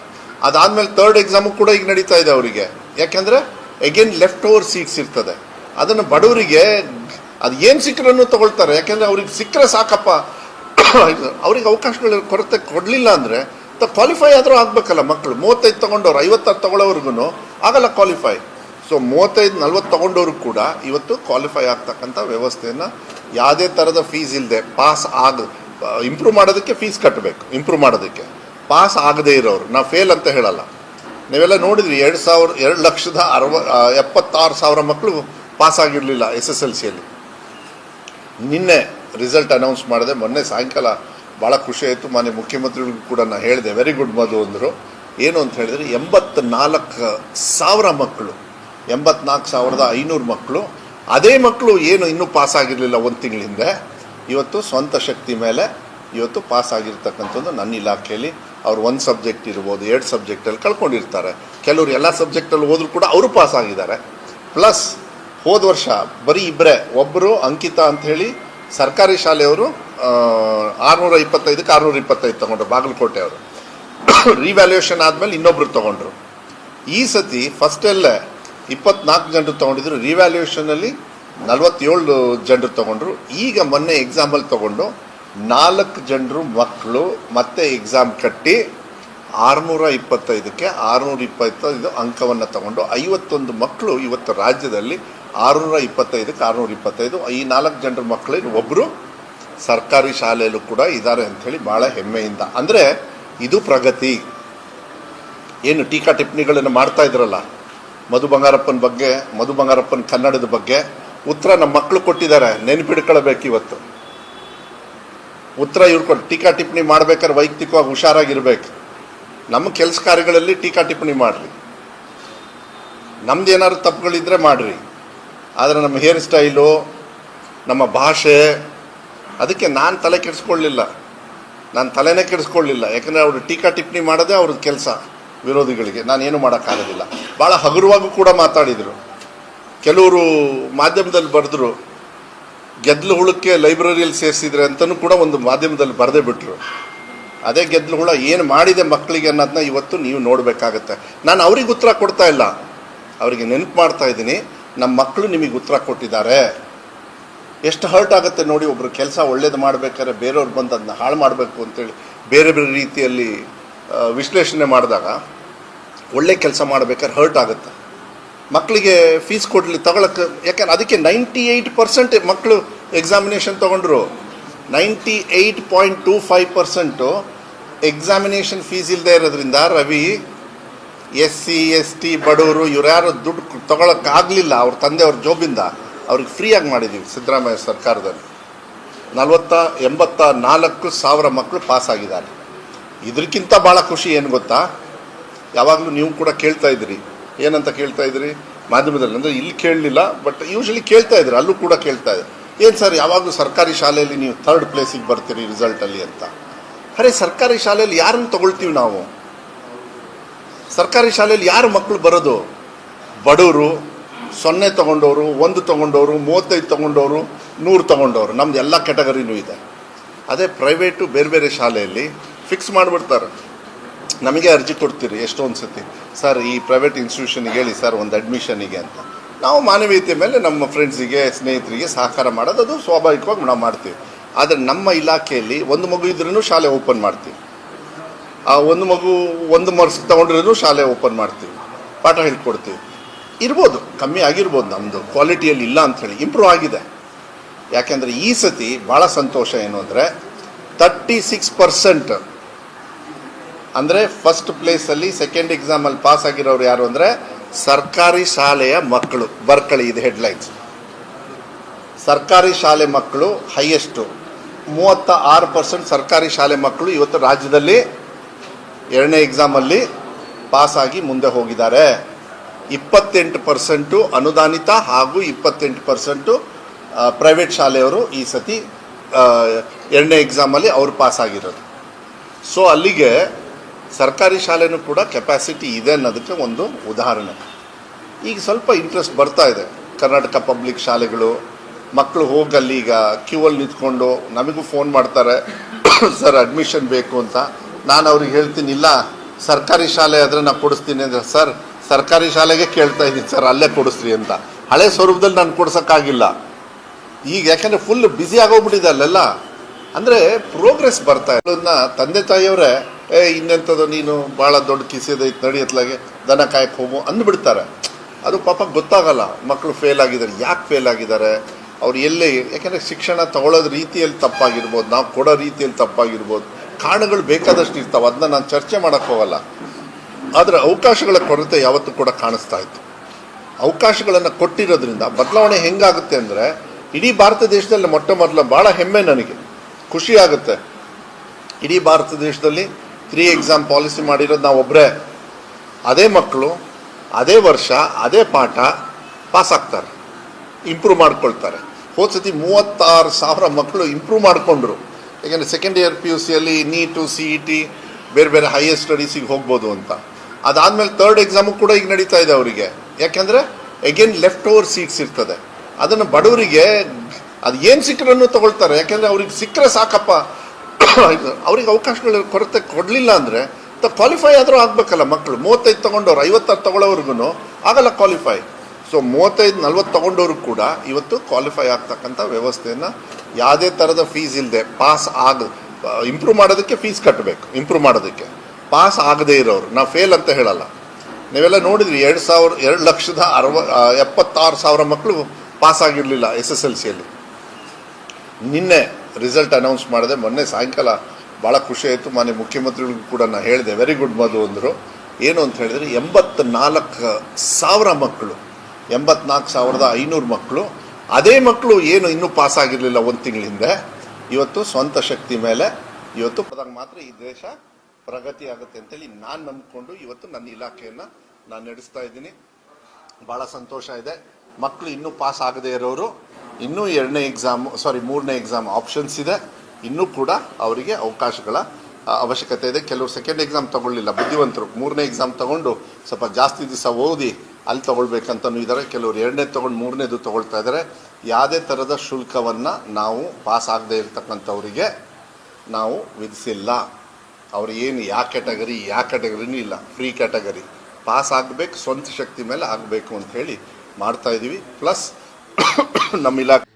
ಅದಾದಮೇಲೆ ತರ್ಡ್ ಎಕ್ಸಾಮು ಕೂಡ ಈಗ ನಡೀತಾ ಇದೆ ಅವರಿಗೆ. ಯಾಕೆಂದರೆ ಎಗೇನ್ ಲೆಫ್ಟ್ ಓವರ್ ಸೀಟ್ಸ್ ಇರ್ತದೆ. ಅದನ್ನು ಬಡವರಿಗೆ, ಅದು ಏನು ಸಿಕ್ಕರನ್ನು ತಗೊಳ್ತಾರೆ. ಯಾಕೆಂದರೆ ಅವ್ರಿಗೆ ಸಿಕ್ಕರೆ ಸಾಕಪ್ಪ. ಅವ್ರಿಗೆ ಅವಕಾಶಗಳ ಕೊರತೆ ಕೊಡಲಿಲ್ಲ ಅಂದರೆ ಕ್ವಾಲಿಫೈ ಆದರೂ ಆಗಬೇಕಲ್ಲ ಮಕ್ಕಳು ಮೂವತ್ತೈದು ತೊಗೊಂಡವ್ರು, ಐವತ್ತಾರು ತೊಗೊಳೋರ್ಗು ಆಗಲ್ಲ ಕ್ವಾಲಿಫೈ ಸೊ ಮೂವತ್ತೈದು, ನಲ್ವತ್ತು ತೊಗೊಂಡವ್ರು ಕೂಡ ಇವತ್ತು ಕ್ವಾಲಿಫೈ ಆಗ್ತಕ್ಕಂಥ ವ್ಯವಸ್ಥೆಯನ್ನು ಯಾವುದೇ ಥರದ ಫೀಸ್ ಇಲ್ಲದೆ ಪಾಸ್ ಆಗ ಇಂಪ್ರೂವ್ ಮಾಡೋದಕ್ಕೆ ಫೀಸ್ ಕಟ್ಟಬೇಕು ಇಂಪ್ರೂವ್ ಮಾಡೋದಕ್ಕೆ. ಪಾಸ್ ಆಗದೇ ಇರೋರು. ನಾವು ಫೇಲ್ ಅಂತ ಹೇಳಲ್ಲ. ನೀವೆಲ್ಲ ನೋಡಿದ್ರಿ, ಎರಡು ಸಾವಿರ, ಎರಡು ಲಕ್ಷದ ಅರವ ಎಪ್ಪತ್ತಾರು ಸಾವಿರ ಮಕ್ಕಳು ಪಾಸ್ ಆಗಿರಲಿಲ್ಲ ಎಸ್ ಎಸ್ ಎಲ್ ಸಿಯಲ್ಲಿ ನಿನ್ನೆ ರಿಸಲ್ಟ್ ಅನೌನ್ಸ್ ಮಾಡಿದೆ. ಮೊನ್ನೆ ಸಾಯಂಕಾಲ ಭಾಳ ಖುಷಿ ಆಯಿತು. ಮಾನ್ಯ ಮುಖ್ಯಮಂತ್ರಿಗಳಿಗೂ ಕೂಡ ನಾನು ಹೇಳಿದೆ ವೆರಿ ಗುಡ್ ಮಧು ಅಂದರು. ಏನು ಅಂತ ಹೇಳಿದರೆ, ಎಂಬತ್ನಾಲ್ಕು ಸಾವಿರ ಮಕ್ಕಳು, ಎಂಬತ್ನಾಲ್ಕು ಸಾವಿರದ ಐನೂರು ಮಕ್ಕಳು, ಅದೇ ಮಕ್ಕಳು ಏನು ಇನ್ನೂ ಪಾಸ್ ಆಗಿರಲಿಲ್ಲ ಒಂದು ತಿಂಗಳ ಹಿಂದೆ. ಇವತ್ತು ಸ್ವಂತ ಶಕ್ತಿ ಮೇಲೆ ಇವತ್ತು ಪಾಸ್ ಆಗಿರ್ತಕ್ಕಂಥದ್ದು ನನ್ನ ಇಲಾಖೆಯಲ್ಲಿ. ಅವ್ರು ಒಂದು ಸಬ್ಜೆಕ್ಟ್ ಇರ್ಬೋದು, ಎರಡು ಸಬ್ಜೆಕ್ಟಲ್ಲಿ ಕಳ್ಕೊಂಡಿರ್ತಾರೆ. ಕೆಲವರು ಎಲ್ಲ ಸಬ್ಜೆಕ್ಟಲ್ಲಿ ಹೋದರೂ ಕೂಡ ಅವರು ಪಾಸ್ ಆಗಿದ್ದಾರೆ. ಪ್ಲಸ್ ಹೋದ ವರ್ಷ ಬರೀ ಇಬ್ಬರೇ ಒಬ್ಬರು ಅಂಕಿತಾ ಅಂತ ಹೇಳಿ ಸರ್ಕಾರಿ ಶಾಲೆಯವರು ಆರುನೂರ ಇಪ್ಪತ್ತೈದಕ್ಕೆ ಆರುನೂರ ಇಪ್ಪತ್ತೈದು ತೊಗೊಂಡ್ರು, ಬಾಗಲಕೋಟೆ ಅವರು. ರಿವ್ಯಾಲ್ಯೂಯೇಷನ್ ಆದಮೇಲೆ ಇನ್ನೊಬ್ರು ತೊಗೊಂಡ್ರು. ಈ ಸತಿ ಫಸ್ಟಲ್ಲೇ ಇಪ್ಪತ್ನಾಲ್ಕು ಜನರು ತೊಗೊಂಡಿದ್ರು ರಿವ್ಯಾಲ್ಯೂಯೇಷನಲ್ಲಿ ನಲವತ್ತೇಳು ಜನರು ತೊಗೊಂಡ್ರು. ಈಗ ಮೊನ್ನೆ ಎಕ್ಸಾಮಲ್ಲಿ ತೊಗೊಂಡು ನಾಲ್ಕು ಜನರು ಮಕ್ಕಳು ಮತ್ತೆ ಎಕ್ಸಾಮ್ ಕಟ್ಟಿ ಆರುನೂರ ಇಪ್ಪತ್ತೈದಕ್ಕೆ ಆರುನೂರ ಇಪ್ಪತ್ತೈದು ಅಂಕವನ್ನು ತಗೊಂಡು ಐವತ್ತೊಂದು ಮಕ್ಕಳು ಇವತ್ತು ರಾಜ್ಯದಲ್ಲಿ ಆರುನೂರ ಇಪ್ಪತ್ತೈದಕ್ಕೆ ಆರುನೂರ ಇಪ್ಪತ್ತೈದು ಈ ನಾಲ್ಕು ಜನರ ಮಕ್ಕಳಿಗೆ ಒಬ್ಬರು ಸರ್ಕಾರಿ ಶಾಲೆಯಲ್ಲೂ ಕೂಡ ಇದ್ದಾರೆ ಅಂಥೇಳಿ ಭಾಳ ಹೆಮ್ಮೆಯಿಂದ. ಅಂದರೆ ಇದು ಪ್ರಗತಿ. ಏನು ಟೀಕಾ ಟಿಪ್ಪಣಿಗಳನ್ನು ಮಾಡ್ತಾ ಇದ್ರಲ್ಲ? ಮಧು ಬಂಗಾರಪ್ಪನ ಬಗ್ಗೆ, ಮಧು ಬಂಗಾರಪ್ಪನ ಕನ್ನಡದ ಬಗ್ಗೆ ಉತ್ತರ ನಮ್ಮ ಮಕ್ಕಳು ಕೊಟ್ಟಿದ್ದಾರೆ. ನೆನಪಿಡ್ಕೊಳ್ಬೇಕು ಇವತ್ತು. ಉತ್ತರ ಇವ್ರು ಕೊಟ್ಟು ಟೀಕಾ ಟಿಪ್ಪಣಿ ಮಾಡ್ಬೇಕಾದ್ರೆ ವೈಯಕ್ತಿಕವಾಗಿ ಹುಷಾರಾಗಿರ್ಬೇಕು. ನಮ್ಮ ಕೆಲಸ ಕಾರ್ಯಗಳಲ್ಲಿ ಟೀಕಾ ಟಿಪ್ಪಣಿ ಮಾಡಿರಿ. ನಮ್ದು ಏನಾದ್ರು ತಪ್ಪುಗಳಿದ್ರೆ ಮಾಡಿರಿ. ಆದರೆ ನಮ್ಮ ಹೇರ್ ಸ್ಟೈಲು, ನಮ್ಮ ಭಾಷೆ, ಅದಕ್ಕೆ ನಾನು ತಲೆ ಕೆಡಿಸ್ಕೊಳ್ಳಿಲ್ಲ. ನಾನು ತಲೆನೇ ಕೆಡಿಸ್ಕೊಳ್ಳಿಲ್ಲ. ಯಾಕಂದರೆ ಅವರು ಟೀಕಾ ಟಿಪ್ಪಣಿ ಮಾಡೋದೇ ಅವ್ರದ್ದು ಕೆಲಸ ವಿರೋಧಿಗಳಿಗೆ. ನಾನೇನು ಮಾಡೋಕ್ಕಾಗೋದಿಲ್ಲ. ಭಾಳ ಹಗುರವಾಗೂ ಕೂಡ ಮಾತಾಡಿದರು. ಕೆಲವರು ಮಾಧ್ಯಮದಲ್ಲಿ ಬರೆದ್ರು. ಗೆದ್ದಲು ಹುಳಕ್ಕೆ ಲೈಬ್ರರಿಯಲ್ಲಿ ಸೇರಿಸಿದ್ರೆ ಅಂತಲೂ ಕೂಡ ಒಂದು ಮಾಧ್ಯಮದಲ್ಲಿ ಬರೆದೇ ಬಿಟ್ಟರು ಅದೇ ಗೆದ್ದಲು ಹುಳ ಏನು ಮಾಡಿದೆ ಮಕ್ಕಳಿಗೆ ಅನ್ನೋದನ್ನ ಇವತ್ತು ನೀವು ನೋಡಬೇಕಾಗತ್ತೆ. ನಾನು ಅವ್ರಿಗೆ ಉತ್ತರ ಕೊಡ್ತಾ ಇಲ್ಲ. ಅವರಿಗೆ ನೆನಪು ಮಾಡ್ತಾ ಇದ್ದೀನಿ. ನಮ್ಮ ಮಕ್ಕಳು ನಿಮಗೆ ಉತ್ತರ ಕೊಟ್ಟಿದ್ದಾರೆ. ಎಷ್ಟು ಹರ್ಟ್ ಆಗುತ್ತೆ ನೋಡಿ ಒಬ್ಬರು ಕೆಲಸ ಒಳ್ಳೇದು ಮಾಡಬೇಕಾದ್ರೆ ಬೇರೆಯವ್ರು ಬಂದು ಅದನ್ನ ಹಾಳು ಮಾಡಬೇಕು ಅಂತೇಳಿ ಬೇರೆ ಬೇರೆ ರೀತಿಯಲ್ಲಿ ವಿಶ್ಲೇಷಣೆ ಮಾಡಿದಾಗ ಒಳ್ಳೆ ಕೆಲಸ ಮಾಡಬೇಕಾದ್ರೆ ಹರ್ಟ್ ಆಗುತ್ತೆ. ಮಕ್ಕಳಿಗೆ ಫೀಸ್ ಕೊಡಲಿ ತಗೊಳಕ್ಕೆ ಯಾಕಂದ್ರೆ ಅದಕ್ಕೆ ನೈಂಟಿ ಏಯ್ಟ್ ಪರ್ಸೆಂಟ್ ಮಕ್ಕಳು ಎಕ್ಸಾಮಿನೇಷನ್ ತೊಗೊಂಡ್ರು. Ninety eight point two five percent examination fees ಇಲ್ಲದೆ ಇರೋದ್ರಿಂದ Ravi S C S T ಬಡವರು ಇವ್ರು ಯಾರು ದುಡ್ಡು ತೊಗೊಳಕ್ಕಾಗಲಿಲ್ಲ ಅವ್ರ ತಂದೆಯವ್ರ ಜೋಬಿಂದ, ಅವ್ರಿಗೆ ಫ್ರೀಯಾಗಿ ಮಾಡಿದ್ದೀವಿ ಸಿದ್ದರಾಮಯ್ಯ ಸರ್ಕಾರದಲ್ಲಿ. ನಲವತ್ತ, ಎಂಬತ್ತ ನಾಲ್ಕು ಸಾವಿರ ಮಕ್ಕಳು ಪಾಸಾಗಿದ್ದಾರೆ. ಇದಕ್ಕಿಂತ ಭಾಳ ಖುಷಿ ಏನು ಗೊತ್ತಾ? ಯಾವಾಗಲೂ ನೀವು ಕೂಡ ಕೇಳ್ತಾ ಇದ್ರಿ. ಏನಂತ ಕೇಳ್ತಾ ಇದ್ರಿ? ಮಾಧ್ಯಮದಲ್ಲಿ ಅಂದರೆ ಇಲ್ಲಿ ಕೇಳಲಿಲ್ಲ, ಬಟ್ ಯೂಶ್ವಲಿ ಕೇಳ್ತಾ ಇದ್ರಿ, ಅಲ್ಲೂ ಕೂಡ ಕೇಳ್ತಾ ಇದ್ರು. ಏನು ಸರ್, ಯಾವಾಗಲೂ ಸರ್ಕಾರಿ ಶಾಲೆಯಲ್ಲಿ ನೀವು ಥರ್ಡ್ ಪ್ಲೇಸಿಗೆ ಬರ್ತೀರಿ ರಿಸಲ್ಟಲ್ಲಿ ಅಂತ. ಅರೆ ಸರ್ಕಾರಿ ಶಾಲೆಯಲ್ಲಿ ಯಾರನ್ನು ತಗೊಳ್ತೀವಿ ನಾವು? ಸರ್ಕಾರಿ ಶಾಲೆಯಲ್ಲಿ ಯಾರು ಮಕ್ಕಳು ಬರೋದು? ಬಡವರು ಸೊನ್ನೆ ತಗೊಂಡವರು, ಒಂದು ತಗೊಂಡವರು, ಮೂವತ್ತೈದು ತಗೊಂಡವರು, ನೂರು ತಗೊಂಡವರು. ನಮ್ದು ಎಲ್ಲ ಕೆಟಗರಿನೂ ಇದೆ. ಅದೇ ಪ್ರೈವೇಟು ಬೇರೆ ಬೇರೆ ಶಾಲೆಯಲ್ಲಿ ಫಿಕ್ಸ್ ಮಾಡಿಬಿಡ್ತಾರೆ. ನಮಗೆ ಅರ್ಜಿ ಕೊಡ್ತೀರಿ ಎಷ್ಟೊಂದು ಸತಿ ಸರ್, ಈ ಪ್ರೈವೇಟ್ ಇನ್ಸ್ಟಿಟ್ಯೂಷನ್ಗೆ ಹೇಳಿ, ಸರ್, ಒಂದು ಅಡ್ಮಿಷನಿಗೆ ಅಂತ. ನಾವು ಮಾನವೀಯತೆ ಮೇಲೆ ನಮ್ಮ ಫ್ರೆಂಡ್ಸಿಗೆ ಸ್ನೇಹಿತರಿಗೆ ಸಹಕಾರ ಮಾಡೋದು, ಅದು ಸ್ವಾಭಾವಿಕವಾಗಿ ನಾವು ಮಾಡ್ತೀವಿ. ಆದರೆ ನಮ್ಮ ಇಲಾಖೆಯಲ್ಲಿ ಒಂದು ಮಗು ಇದ್ರೂ ಶಾಲೆ ಓಪನ್ ಮಾಡ್ತೀವಿ. ಆ ಒಂದು ಮಗು ಒಂದು ಮಾರ್ಕ್ಸ್ ತೊಗೊಂಡ್ರೂ ಶಾಲೆ ಓಪನ್ ಮಾಡ್ತೀವಿ, ಪಾಠ ಹೇಳ್ಕೊಡ್ತೀವಿ. ಇರ್ಬೋದು, ಕಮ್ಮಿ ಆಗಿರ್ಬೋದು ನಮ್ಮದು ಕ್ವಾಲಿಟಿಯಲ್ಲಿ ಇಲ್ಲ ಅಂಥೇಳಿ ಇಂಪ್ರೂವ್ ಆಗಿದೆ. ಯಾಕೆಂದರೆ ಈ ಸತಿ ಭಾಳ ಸಂತೋಷ ಏನು ಅಂದರೆ ತರ್ಟಿ ಸಿಕ್ಸ್ ಪರ್ಸೆಂಟ್ ಅಂದರೆ ಫಸ್ಟ್ ಪ್ಲೇಸಲ್ಲಿ ಸೆಕೆಂಡ್ ಎಕ್ಸಾಮಲ್ಲಿ ಪಾಸ್ ಆಗಿರೋರು ಯಾರು ಅಂದರೆ, ಸರ್ಕಾರಿ ಶಾಲೆಯ ಮಕ್ಕಳು, ಬರ್ಕಳಿ ಇದು ಹೆಡ್ಲೈನ್ಸ್ ಸರ್ಕಾರಿ ಶಾಲೆ ಮಕ್ಕಳು ಹೈಯೆಸ್ಟು ಮೂವತ್ತ ಆರು ಪರ್ಸೆಂಟ್ ಸರ್ಕಾರಿ ಶಾಲೆ ಮಕ್ಕಳು ಇವತ್ತು ರಾಜ್ಯದಲ್ಲಿ ಎರಡನೇ ಎಕ್ಸಾಮಲ್ಲಿ ಪಾಸಾಗಿ ಮುಂದೆ ಹೋಗಿದ್ದಾರೆ. ಇಪ್ಪತ್ತೆಂಟು ಪರ್ಸೆಂಟು ಅನುದಾನಿತ ಹಾಗೂ ಇಪ್ಪತ್ತೆಂಟು ಪರ್ಸೆಂಟು ಪ್ರೈವೇಟ್ ಶಾಲೆಯವರು ಈ ಸತಿ ಎರಡನೇ ಎಕ್ಸಾಮಲ್ಲಿ ಅವರು ಪಾಸಾಗಿರೋದು ಸೊ ಅಲ್ಲಿಗೆ ಸರ್ಕಾರಿ ಶಾಲೆನೂ ಕೂಡ ಕೆಪಾಸಿಟಿ ಇದೆ ಅನ್ನೋದಕ್ಕೆ ಒಂದು ಉದಾಹರಣೆ. ಈಗ ಸ್ವಲ್ಪ ಇಂಟ್ರೆಸ್ಟ್ ಬರ್ತಾ ಇದೆ. ಕರ್ನಾಟಕ ಪಬ್ಲಿಕ್ ಶಾಲೆಗಳು ಮಕ್ಕಳು ಹೋಗಲ್ಲಿ ಈಗ ಕ್ಯೂ ಅಲ್ಲಿ ನಿಂತ್ಕೊಂಡು ನಮಗೂ ಫೋನ್ ಮಾಡ್ತಾರೆ. ಸರ್ ಅಡ್ಮಿಷನ್ ಬೇಕು ಅಂತ. ನಾನು ಅವ್ರಿಗೆ ಹೇಳ್ತೀನಿ, ಇಲ್ಲ, ಸರ್ಕಾರಿ ಶಾಲೆ ಆದರೆ ನಾನು ಕೊಡಿಸ್ತೀನಿ ಅಂದರೆ, ಸರ್, ಸರ್ಕಾರಿ ಶಾಲೆಗೆ ಕೇಳ್ತಾ ಇದ್ದೀನಿ, ಸರ್, ಅಲ್ಲೇ ಕೊಡಿಸ್ರಿ ಅಂತ. ಹಳೆ ಸ್ವರೂಪದಲ್ಲಿ ನಾನು ಕೊಡ್ಸೋಕ್ಕಾಗಿಲ್ಲ. ಈಗ ಯಾಕೆಂದರೆ ಫುಲ್ ಬ್ಯುಸಿ ಆಗೋಗ್ಬಿಟ್ಟಿದೆ ಅಲ್ಲೆಲ್ಲ. ಅಂದರೆ ಪ್ರೋಗ್ರೆಸ್ ಬರ್ತಾ ಇರೋದನ್ನ ತಂದೆ ತಾಯಿಯವರೇ, ಏ, ಇನ್ನೆಂಥದ್ದು ನೀನು? ಭಾಳ ದೊಡ್ಡ ಕಿಸಿದ ಇತ್ತು ನಡಿಯತ್ಲಾಗೆ ದನ ಕಾಯಕ್ಕೆ ಹೋಗು, ಅಂದ್ಬಿಡ್ತಾರೆ. ಅದು ಪಾಪ ಗೊತ್ತಾಗಲ್ಲ. ಮಕ್ಕಳು ಫೇಲ್ ಆಗಿದ್ದಾರೆ. ಯಾಕೆ ಫೇಲ್ ಆಗಿದ್ದಾರೆ? ಅವ್ರು ಎಲ್ಲೇ, ಯಾಕೆಂದರೆ ಶಿಕ್ಷಣ ತಗೊಳ್ಳೋದು ರೀತಿಯಲ್ಲಿ ತಪ್ಪಾಗಿರ್ಬೋದು. ನಾವು ಕೊಡೋ ರೀತಿಯಲ್ಲಿ ತಪ್ಪಾಗಿರ್ಬೋದು. ಕಾರಣಗಳು ಬೇಕಾದಷ್ಟು ಇರ್ತಾವೆ, ಅದನ್ನ ನಾನು ಚರ್ಚೆ ಮಾಡಕ್ಕೆ ಹೋಗಲ್ಲ. ಆದರೆ ಅವಕಾಶಗಳ ಕೊರತೆ ಯಾವತ್ತೂ ಕೂಡ ಕಾಣಿಸ್ತಾ ಇತ್ತು. ಅವಕಾಶಗಳನ್ನು ಕೊಟ್ಟಿರೋದ್ರಿಂದ ಬದಲಾವಣೆ ಹೆಂಗಾಗುತ್ತೆ ಅಂದರೆ, ಇಡೀ ಭಾರತ ದೇಶದಲ್ಲಿ ಮೊಟ್ಟ ಮೊದಲು ಭಾಳ ಹೆಮ್ಮೆ ನನಗೆ. ಖುಷಿ ಆಗುತ್ತೆ. ಇಡೀ ಭಾರತ ದೇಶದಲ್ಲಿ ತ್ರೀ ಎಕ್ಸಾಮ್ ಪಾಲಿಸಿ ಮಾಡಿರೋದು ನಾವು ಒಬ್ಬರೇ ಅದೇ ಮಕ್ಕಳು ಅದೇ ವರ್ಷ, ಅದೇ ಪಾಠ ಪಾಸ್ ಆಗ್ತಾರೆ. ಇಂಪ್ರೂವ್ ಮಾಡ್ಕೊಳ್ತಾರೆ. ಹೋದ ಸತಿ ಮೂವತ್ತಾರು ಸಾವಿರ ಮಕ್ಕಳು ಇಂಪ್ರೂವ್ ಮಾಡಿಕೊಂಡ್ರು. ಯಾಕೆಂದರೆ ಸೆಕೆಂಡ್ ಇಯರ್ ಪಿ ಯು ಸಿಯಲ್ಲಿ ನೀಟು ಸಿ ಇ ಟಿ ಬೇರೆ ಬೇರೆ ಹೈಯರ್ ಸ್ಟಡೀಸಿಗೆ ಹೋಗ್ಬೋದು ಅಂತ. ಅದಾದಮೇಲೆ ತರ್ಡ್ ಎಕ್ಸಾಮು ಕೂಡ ಈಗ ನಡೀತಾ ಇದೆ ಅವರಿಗೆ. ಯಾಕೆಂದರೆ ಎಗೇನ್ ಲೆಫ್ಟ್ ಓವರ್ ಸೀಟ್ಸ್ ಇರ್ತದೆ. ಅದನ್ನು ಬಡವರಿಗೆ ಅದು ಏನು ಸಿಕ್ಕರನ್ನು ತಗೊಳ್ತಾರೆ. ಯಾಕೆಂದರೆ ಅವ್ರಿಗೆ ಸಿಕ್ಕರೆ ಸಾಕಪ್ಪ. ಅವ್ರಿಗೆ ಅವಕಾಶಗಳ ಕೊರತೆ ಕೊಡಲಿಲ್ಲ ಅಂದರೆ ಕ್ವಾಲಿಫೈ ಆದರೂ ಆಗಬೇಕಲ್ಲ ಮಕ್ಕಳು ಮೂವತ್ತೈದು ತೊಗೊಂಡವ್ರು, ಐವತ್ತಾರು ತೊಗೊಳೋವ್ರಿಗೂ ಆಗಲ್ಲ ಕ್ವಾಲಿಫೈ ಸೊ ಮೂವತ್ತೈದು, ನಲ್ವತ್ತು ತೊಗೊಂಡವ್ರು ಕೂಡ ಇವತ್ತು ಕ್ವಾಲಿಫೈ ಆಗ್ತಕ್ಕಂಥ ವ್ಯವಸ್ಥೆಯನ್ನು ಯಾವುದೇ ಥರದ ಫೀಸ್ ಇಲ್ಲದೆ ಪಾಸ್ ಆಗ ಇಂಪ್ರೂವ್ ಮಾಡೋದಕ್ಕೆ ಫೀಸ್ ಕಟ್ಟಬೇಕು ಇಂಪ್ರೂವ್ ಮಾಡೋದಕ್ಕೆ. ಪಾಸ್ ಆಗದೇ ಇರೋರು, ನಾವು ಫೇಲ್ ಅಂತ ಹೇಳಲ್ಲ. ನೀವೆಲ್ಲ ನೋಡಿದ್ರಿ, ಎರಡು ಸಾವಿರ, ಎರಡು ಲಕ್ಷದ ಅರವ ಎಪ್ಪತ್ತಾರು ಸಾವಿರ ಮಕ್ಕಳು ಪಾಸ್ ಆಗಿರಲಿಲ್ಲ ಎಸ್ ಎಸ್ ಎಲ್ ಸಿಯಲ್ಲಿ ನಿನ್ನೆ ರಿಸಲ್ಟ್ ಅನೌನ್ಸ್ ಮಾಡಿದೆ, ಮೊನ್ನೆ ಸಾಯಂಕಾಲ ಭಾಳ ಖುಷಿ ಆಯಿತು. ಮಾನ್ಯ ಮುಖ್ಯಮಂತ್ರಿಗಳಿಗೂ ಕೂಡ ನಾನು ಹೇಳಿದೆ ವೆರಿ ಗುಡ್ ಮಧು, ಅಂದರು. ಏನು ಅಂತ ಹೇಳಿದ್ರೆ, ಎಂಬತ್ನಾಲ್ಕು ಸಾವಿರ ಮಕ್ಕಳು ಎಂಬತ್ನಾಲ್ಕು ಸಾವಿರದ ಐನೂರು ಮಕ್ಕಳು. ಅದೇ ಮಕ್ಕಳು ಏನು ಇನ್ನೂ ಪಾಸ್ ಆಗಿರಲಿಲ್ಲ ಒಂದು ತಿಂಗಳ ಹಿಂದೆ. ಇವತ್ತು ಸ್ವಂತ ಶಕ್ತಿ ಮೇಲೆ, ಇವತ್ತು ಮಾತ್ರ ಈ ದೇಶ ಪ್ರಗತಿ ಆಗುತ್ತೆ ಅಂತೇಳಿ ನಾನು ನಂಬಿಕೊಂಡು ಇವತ್ತು ನನ್ನ ಇಲಾಖೆಯನ್ನು ನಾನು ನಡೆಸ್ತಾ ಇದ್ದೀನಿ. ಭಾಳ ಸಂತೋಷ ಇದೆ. ಮಕ್ಕಳು ಇನ್ನೂ ಪಾಸ್ ಆಗದೇ ಇರೋರು, ಇನ್ನೂ ಎರಡನೇ ಎಕ್ಸಾಮ್ ಸಾರಿ ಮೂರನೇ ಎಕ್ಸಾಮ್ ಆಪ್ಷನ್ಸ್ ಇದೆ. ಇನ್ನೂ ಕೂಡ ಅವರಿಗೆ ಅವಕಾಶಗಳ ಅವಶ್ಯಕತೆ ಇದೆ. ಕೆಲವರು ಸೆಕೆಂಡ್ ಎಕ್ಸಾಮ್ ತಗೊಳ್ಳಿಲ್ಲ, ಬುದ್ಧಿವಂತರು. ಮೂರನೇ ಎಕ್ಸಾಮ್ ತಗೊಂಡು ಸ್ವಲ್ಪ ಜಾಸ್ತಿ ದಿವಸ ಓದಿ ಅಲ್ಲಿ ತಗೊಳ್ಬೇಕಂತನೂ ಇದ್ದಾರೆ. ಕೆಲವರು ಎರಡನೇ ತೊಗೊಂಡು ಮೂರನೇದು ತೊಗೊಳ್ತಾ ಇದ್ದಾರೆ. ಯಾವುದೇ ಥರದ ಶುಲ್ಕವನ್ನು ನಾವು ಪಾಸ್ ಆಗದೇ ಇರತಕ್ಕಂಥವರಿಗೆ ನಾವು ವಿಧಿಸಿಲ್ಲ. ಅವ್ರು ಏನು, ಯಾವ ಕ್ಯಾಟಗರಿ, ಯಾವ ಕ್ಯಾಟಗರಿನೂ ಇಲ್ಲ. Free category. ಪಾಸ್ ಆಗಬೇಕು, ಸ್ವಂತ ಶಕ್ತಿ ಮೇಲೆ ಆಗಬೇಕು ಅಂತ ಹೇಳಿ ಮಾಡ್ತಾ ಇದ್ದೀವಿ. ಪ್ಲಸ್, ನಮ್ಮ ಇಲಾಖೆ